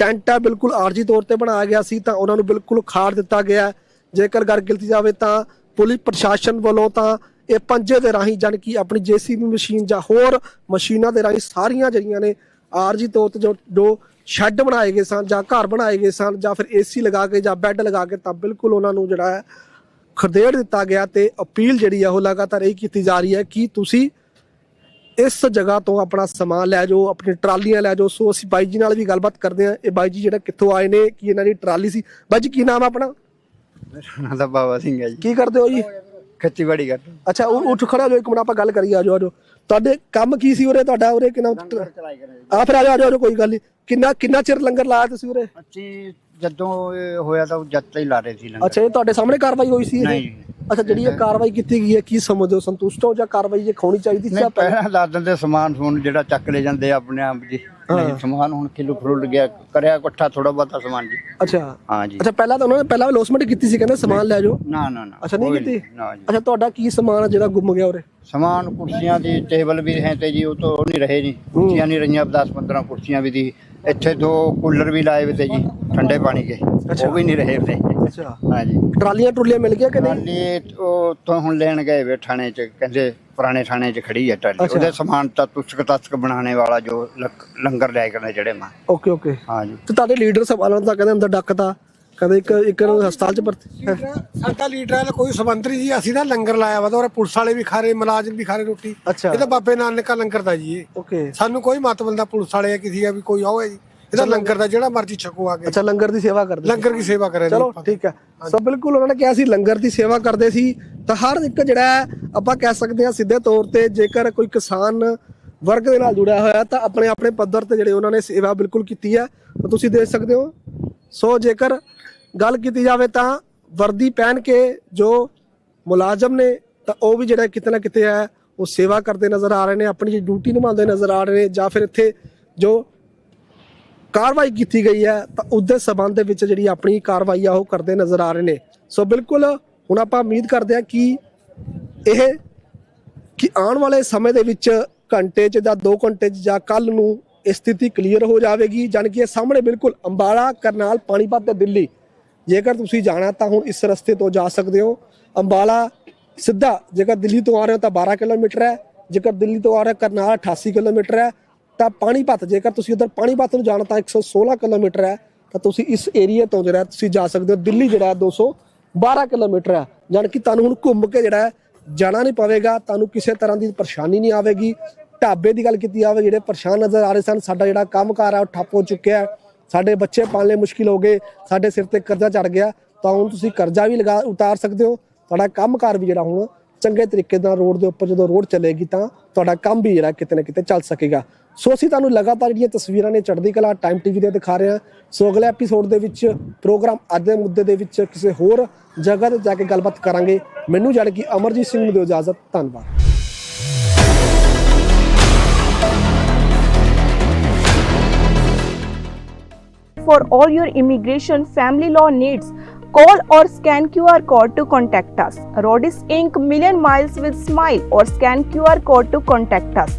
ਟੈਂਟ ਹੈ ਬਿਲਕੁਲ ਆਰਜੀ ਤੌਰ ਤੇ ਬਣਾਇਆ ਗਿਆ ਸੀ ਤਾਂ ਉਹਨਾਂ ਨੂੰ ਬਿਲਕੁਲ ਖਾੜ ਦਿੱਤਾ ਗਿਆ ਜੇਕਰ ਗੱਲ ਕੀਤੀ ਜਾਵੇ ਤਾਂ ਪੁਲਿਸ ਪ੍ਰਸ਼ਾਸਨ ਵੱਲੋਂ ਤਾਂ ਇਹ ਪੰਜੇ ਦੇ ਰਾਹੀਂ ਜਾਣੀ ਕਿ ਆਪਣੀ ਜੀਸੀਬੀ ਮਸ਼ੀਨ ਜਾਂ ਹੋਰ ਮਸ਼ੀਨਾਂ ਦੇ ਰਾਹੀਂ ਸਾਰੀਆਂ ਜਿਹੜੀਆਂ ਨੇ ਆਰਜੀ ਤੌਰ ਤੇ ਜੋ ਸ਼ੈੱਡ ਬਣਾਏ ਗਏ ਸਨ ਜਾਂ ਘਰ ਬਣਾਏ ਗਏ ਸਨ ਜਾਂ ਫਿਰ ਏਸੀ ਲਗਾ ਕੇ ਜਾਂ ਬੈੱਡ ਲਗਾ ਕੇ ਤਾਂ ਬਿਲਕੁਲ ਉਹਨਾਂ ਨੂੰ ਜਿਹੜਾ ਹੈ ਖਦੇੜ ਦਿੱਤਾ ਗਿਆ ਤੇ ਅਪੀਲ ਜਿਹੜੀ ਆ ਉਹ ਲਗਾਤਾਰ ਇਹ ਕੀਤੀ ਜਾ ਰਹੀ ਹੈ ਕਿ ਤੁਸੀਂ ਇਸ ਜਗ੍ਹਾ ਤੋਂ ਆਪਣਾ ਸਮਾਨ ਲੈ ਜਾਓ ਆਪਣੀ ਟਰਾਲੀਆਂ ਲੈ ਜਾਓ। ਸੋ ਅਸੀਂ ਬਾਈ ਜੀ ਨਾਲ ਵੀ ਗੱਲਬਾਤ ਕਰਦੇ ਹਾਂ। ਇਹ ਬਾਈ ਜੀ ਜਿਹੜਾ ਕਿੱਥੋਂ ਆਏ ਨੇ ਕੀ ਇਹਨਾਂ ਦੀ ਟਰਾਲੀ ਸੀ? ਬਾਈ ਜੀ ਕੀ ਨਾਮ ਆ ਆਪਣਾ? ਮੇਰਾ ਨਾਂ ਤਾਂ ਬਾਬਾ ਸਿੰਘ ਹੈ ਜੀ। ਕੀ ਕਰਦੇ ਹੋ ਜੀ? ਖੇਤੀਬਾੜੀ ਕਰਦੇ ਅੱਛਾ ਉਹ ਉੱਠ ਖੜਾ ਜੋ ਇੱਕ ਮਿੰਟ ਆਪਾਂ ਗੱਲ ਕਰੀਏ ਆਜੋ ਆਜੋ ਤੁਹਾਡੇ ਕੰਮ ਕੀ ਸੀ ਉਰੇ? ਤੁਹਾਡਾ ਉਰੇ ਕਿੰਨਾ ਆ ਫਿਰ ਆਜੋ ਆਜੋ ਕੋਈ ਗੱਲ ਨਹੀਂ ਕਿੰਨਾ ਕਿੰਨਾ ਚਿਰ ਲੰਗਰ ਲਾਇਆ ਤੁਸੀਂ ਉਰੇ? ਅਸੀਂ ਜਦੋਂ ਇਹ ਹੋਇਆ ਤਾਂ ਜਦ ਤੇ ਹੀ ਲਾ ਰਹੇ ਸੀ ਲੰਗਰ। ਅੱਛਾ ਇਹ ਤੁਹਾਡੇ ਸਾਹਮਣੇ ਕਾਰਵਾਈ ਹੋਈ ਸੀ ਇਹ? ਨਹੀਂ। ਅੱਛਾ ਜਿਹੜੀ ਇਹ ਕਾਰਵਾਈ ਕੀਤੀ ਗਈ ਹੈ ਕੀ ਸਮਝਦੇ ਹੋ? ਸੰਤੁਸ਼ਟ ਹੋ ਜਾਂ ਕਾਰਵਾਈ ਜੇ ਹੋਣੀ ਚਾਹੀਦੀ ਸੀ ਨਹੀਂ ਜਾਂ ਪਹਿਲਾਂ ਪਹਿਲਾਂ ਲਾ ਦਿੰਦੇ ਸਮਾਨ ਸਮੂਨ ਜਿਹੜਾ ਚੱਕ ਲੈ ਜਾਂਦੇ ਆ ਆਪਣੇ ਆਪ ਜੀ। ਨਹੀਂ ਸਮਾਨ ਹੁਣ ਕਿਲੋ ਫਰੁੱਟ ਗਿਆ ਕਰਿਆ ਇਕੱਠਾ ਥੋੜਾ ਬਹੁਤਾ ਸਮਾਨ ਜੀ। ਅੱਛਾ। ਹਾਂ ਜੀ। ਅੱਛਾ ਪਹਿਲਾਂ ਤਾਂ ਉਹਨਾਂ ਨੇ ਪਹਿਲਾਂ ਲੋਸਮੈਂਟ ਕੀਤੀ ਸੀ ਕਹਿੰਦੇ ਸਮਾਨ ਲੈ ਜਾਓ। ਨਾ ਨਾ ਨਾ। ਅੱਛਾ ਨਹੀਂ ਕੋਈ ਕੀਤੀ? ਨਾ ਜੀ। ਅੱਛਾ ਤੁਹਾਡਾ ਕੀ ਸਮਾਨ ਹੈ ਜਿਹੜਾ ਗੁੰਮ ਗਿਆ ਉਰੇ? ਸਮਾਨ ਕੁਰਸੀਆਂ ਦੀ ਟੇਬਲ ਵੀ ਹੈ ਤੇ ਜੀ ਉਹ ਤੋਂ ਉਹ ਨਹੀਂ ਰਹੇ ਜੀ। ਕੁਰਸੀਆਂ ਨਹੀਂ ਰਹੀਆਂ 10 15 ਕੁਰਸੀਆਂ ਵੀ ਦੀ। ਇੱਥੇ ਦੋ ਕੂਲਰ ਵੀ ਲਾਏ ਤੇ ਜੀ ਠੰਡੇ ਪਾਣੀ ਕੇ ਉਹ ਵੀ ਨਹੀਂ ਰਹੇ ਤੇ ਅੱਛਾ। ਹਾਂ ਜੀ ਟਰਾਲੀਆਂ ਟਰੂਲੀਆਂ ਮਿਲ ਗਿਆ ਕਿ ਨਹੀਂ? ਟਰਾਲੀ ਉਹ ਤੋਂ ਹੁਣ ਲੈਣ ਗਏ ਵੇ ਥਾਣੇ ਚ ਕਹਿੰਦੇ ਪੁਰਾਣੇ ਥਾਣੇ ਚ ਖੜੀ ਹੈ ਟਰਾਲੀ। ਉਹਦੇ ਸਮਾਨ ਤਾਂ ਤੁਸਕ ਤਸਕ ਬਣਾਉਣੇ ਵਾਲਾ ਜੋ ਲੰਗਰ ਲੈ ਕੇ ਨੇ ਜਿਹੜੇ ਮਾਂ। Okay okay. ਹਾਂ ਜੀ ਤੇ ਤੁਹਾਡੇ ਲੀਡਰ ਸਵਾਲਾਂ ਦਾ ਕਹਿੰਦੇ ਅੰਦਰ ਡੱਕਤਾ ਕਹਿੰਦੇ ਇੱਕ ਇੱਕ ਨੂੰ ਹਸਪਤਾਲ ਚ ਭਰਤੀ? ਹੈਂ? ਸਾਡਾ ਲੀਡਰ ਹੈ ਕੋਈ ਸਮੰਤਰੀ ਜੀ ਅਸੀਂ ਤਾਂ ਲੰਗਰ ਲਾਇਆ ਵਾ ਤਾਂ ਉਹਰੇ ਪੁਲਿਸ ਵਾਲੇ ਵੀ ਖਾ ਰਹੇ ਮੁਲਾਜ਼ਮ ਵੀ ਖਾ ਰਹੇ ਰੋਟੀ। ਅੱਛਾ। ਇਹ ਤਾਂ ਬਾਬੇ ਨਾਨਕ ਦਾ ਲੰਗਰ ਦਾ ਜੀ ਇਹ। ਓਕੇ। ਸਾਨੂੰ ਕੋਈ ਮਤਲਬ ਦਾ ਪੁਲਿਸ ਵਾਲੇ ਆ ਕਿਸੇ ਆ ਵੀ ਕੋਈ ਆਓ ਹੈ ਜੀ। ਇਹਦਾ ਲੰਗਰ ਦਾ ਜਿਹੜਾ ਮਰਜ਼ੀ ਛਕੋ ਆ ਕੇ। ਅੱਛਾ ਲੰਗਰ ਦੀ ਸੇਵਾ ਕਰਦੇ ਲੰਗਰ ਦੀ ਸੇਵਾ ਕਰੇ ਚਲੋ ਠੀਕ ਹੈ। ਸੋ ਬਿਲਕੁਲ ਉਹਨਾਂ ਨੇ ਕਿਹਾ ਸੀ ਲੰਗਰ ਦੀ ਸੇਵਾ ਕਰਦੇ ਸੀ। ਤਾਂ ਹਰ ਇੱਕ ਜਿਹੜਾ ਹੈ, ਆਪਾਂ ਕਹਿ ਸਕਦੇ ਹਾਂ ਸਿੱਧੇ ਤੌਰ ਤੇ ਜੇਕਰ ਕੋਈ ਕਿਸਾਨ ਵਰਗ ਦੇ ਨਾਲ ਜੁੜਿਆ ਹੋਇਆ ਤਾਂ ਆਪਣੇ ਆਪਣੇ ਪੱਧਰ ਤੇ ਜਿਹੜੇ ਉਹਨਾਂ ਨੇ ਸੇਵਾ ਬਿਲਕੁਲ ਕੀਤੀ ਹੈ। ਤਾਂ ਤੁਸੀਂ ਦੇਖ ਸਕਦੇ ਹੋ। ਸੋ ਜੇਕਰ ਗੱਲ ਕੀਤੀ ਜਾਵੇ ਤਾਂ ਵਰਦੀ ਪਹਿਨ ਕੇ ਜੋ ਮੁਲਾਜ਼ਮ ਨੇ ਤਾਂ ਉਹ ਵੀ ਜਿਹੜਾ ਕਿਤੇ ਨਾ ਕਿਤੇ ਹੈ, ਉਹ ਸੇਵਾ ਕਰਦੇ ਨਜ਼ਰ ਆ ਰਹੇ ਨੇ, ਆਪਣੀ ਡਿਊਟੀ ਨਿਭਾਉਂਦੇ ਨਜ਼ਰ ਆ ਰਹੇ ਨੇ ਜਾਂ ਫਿਰ ਇੱਥੇ ਜੋ ਕਾਰਵਾਈ ਕੀਤੀ ਗਈ ਹੈ, ਤਾਂ ਉਹਦੇ ਸਬੰਧ ਦੇ ਵਿੱਚ ਜਿਹੜੀ ਆਪਣੀ ਕਾਰਵਾਈ ਆ ਉਹ ਕਰਦੇ ਨਜ਼ਰ ਆ ਰਹੇ ਨੇ। ਸੋ ਬਿਲਕੁਲ ਹੁਣ ਆਪਾਂ ਉਮੀਦ ਕਰਦੇ ਹਾਂ ਕਿ ਇਹ ਕਿ ਆਉਣ ਵਾਲੇ ਸਮੇਂ ਦੇ ਵਿੱਚ ਘੰਟੇ 'ਚ ਜਾਂ 2 ਘੰਟੇ 'ਚ ਜਾਂ ਕੱਲ ਨੂੰ ਇਹ ਸਥਿਤੀ ਕਲੀਅਰ ਹੋ ਜਾਵੇਗੀ, ਜਾਣੀ ਕਿ ਇਹ ਸਾਹਮਣੇ ਬਿਲਕੁਲ ਅੰਬਾਲਾ, ਕਰਨਾਲ, ਪਾਣੀਪਤ ਤੇ ਦਿੱਲੀ। ਜੇਕਰ ਤੁਸੀਂ ਜਾਣਾ ਤਾਂ ਹੁਣ ਇਸ ਰਸਤੇ ਤੋਂ ਜਾ ਸਕਦੇ ਹੋ। ਅੰਬਾਲਾ ਸਿੱਧਾ, ਜੇਕਰ ਦਿੱਲੀ ਤੋਂ ਆ ਰਹੇ ਹੋ ਤਾਂ 12 ਕਿਲੋਮੀਟਰ ਹੈ। ਜੇਕਰ ਦਿੱਲੀ ਤੋਂ ਆ ਰਹੇ ਹੋ, ਕਰਨਾਲ 88 ਕਿਲੋਮੀਟਰ ਹੈ। ਤਾਂ ਪਾਣੀਪਤ ਜੇਕਰ ਤੁਸੀਂ ਉਧਰ ਪਾਣੀਪਤ ਨੂੰ ਜਾਣਾ ਤਾਂ 116 ਕਿਲੋਮੀਟਰ ਹੈ। ਤਾਂ ਤੁਸੀਂ ਇਸ ਏਰੀਆ ਤੋਂ ਜਿਹੜਾ, ਤੁਸੀਂ ਜਾ ਸਕਦੇ ਹੋ। ਦਿੱਲੀ ਜਿਹੜਾ ਹੈ 212 ਕਿਲੋਮੀਟਰ ਹੈ। ਜਾਣੀ ਕਿ ਤੁਹਾਨੂੰ ਹੁਣ ਘੁੰਮ ਕੇ ਜਿਹੜਾ ਜਾਣਾ ਨਹੀਂ ਪਵੇਗਾ। ਤੁਹਾਨੂੰ ਕਿਸੇ ਤਰ੍ਹਾਂ ਦੀ ਪਰੇਸ਼ਾਨੀ ਨਹੀਂ ਆਵੇਗੀ। ਢਾਬੇ ਦੀ ਗੱਲ ਕੀਤੀ ਜਾਵੇ, ਜਿਹੜੇ ਪਰੇਸ਼ਾਨ ਨਜ਼ਰ ਆ ਰਹੇ ਸਨ, ਸਾਡਾ ਜਿਹੜਾ ਕੰਮਕਾਰ ਆ ਉਹ ਠੱਪ ਹੋ ਚੁੱਕਿਆ ਹੈ। ਸਾਡੇ ਬੱਚੇ ਪਾਲਣੇ ਮੁਸ਼ਕਿਲ ਹੋ ਗਏ, ਸਾਡੇ ਸਿਰ ਤੇ ਕਰਜ਼ਾ ਚੜ ਗਿਆ, ਤਾਂ ਹੁਣ ਤੁਸੀਂ ਕਰਜ਼ਾ ਵੀ ਲਗਾ, ਉਤਾਰ ਸਕਦੇ ਹੋ। ਤੁਹਾਡਾ ਕੰਮਕਾਰ ਵੀ ਜਿਹੜਾ ਹੁਣ ਚੰਗੇ ਤਰੀਕੇ ਨਾਲ ਰੋਡ ਦੇ ਉੱਪਰ ਜਦੋਂ ਰੋਡ ਚੱਲੇਗੀ ਤਾਂ ਤੁਹਾਡਾ ਕੰਮ ਵੀ ਜਿਹੜਾ ਕਿਤੇ ਨਾ ਕਿਤੇ ਚੱਲ ਸਕੇਗਾ। ਸੋ ਅਸੀਂ ਤੁਹਾਨੂੰ ਲਗਾਤਾਰ ਜਿਹੜੀਆਂ ਤਸਵੀਰਾਂ ਨੇ ਚੜ੍ਹਦੀ ਕਲਾ ਟਾਈਮ ਟੀਵੀ ਤੇ ਦਿਖਾ ਰਹੇ ਹਾਂ। ਸੋ ਅਗਲੇ ਐਪੀਸੋਡ ਦੇ ਵਿੱਚ ਪ੍ਰੋਗਰਾਮ ਅੱਜ ਦੇ ਮੁੱਦੇ ਦੇ ਵਿੱਚ ਕਿਸੇ ਹੋਰ ਜਗ੍ਹਾ ਤੇ ਜਾ ਕੇ ਗੱਲਬਾਤ ਕਰਾਂਗੇ। ਮੈਨੂੰ ਜਾਣ ਕਿ ਅਮਰਜੀਤ ਸਿੰਘ ਨੂੰ ਦਿਓ ਇਜਾਜ਼ਤ। ਧੰਨਵਾਦ। For all your immigration family law needs. Call or scan QR code to contact us. Rodis Inc. Million Miles with Smile or scan QR code to contact us.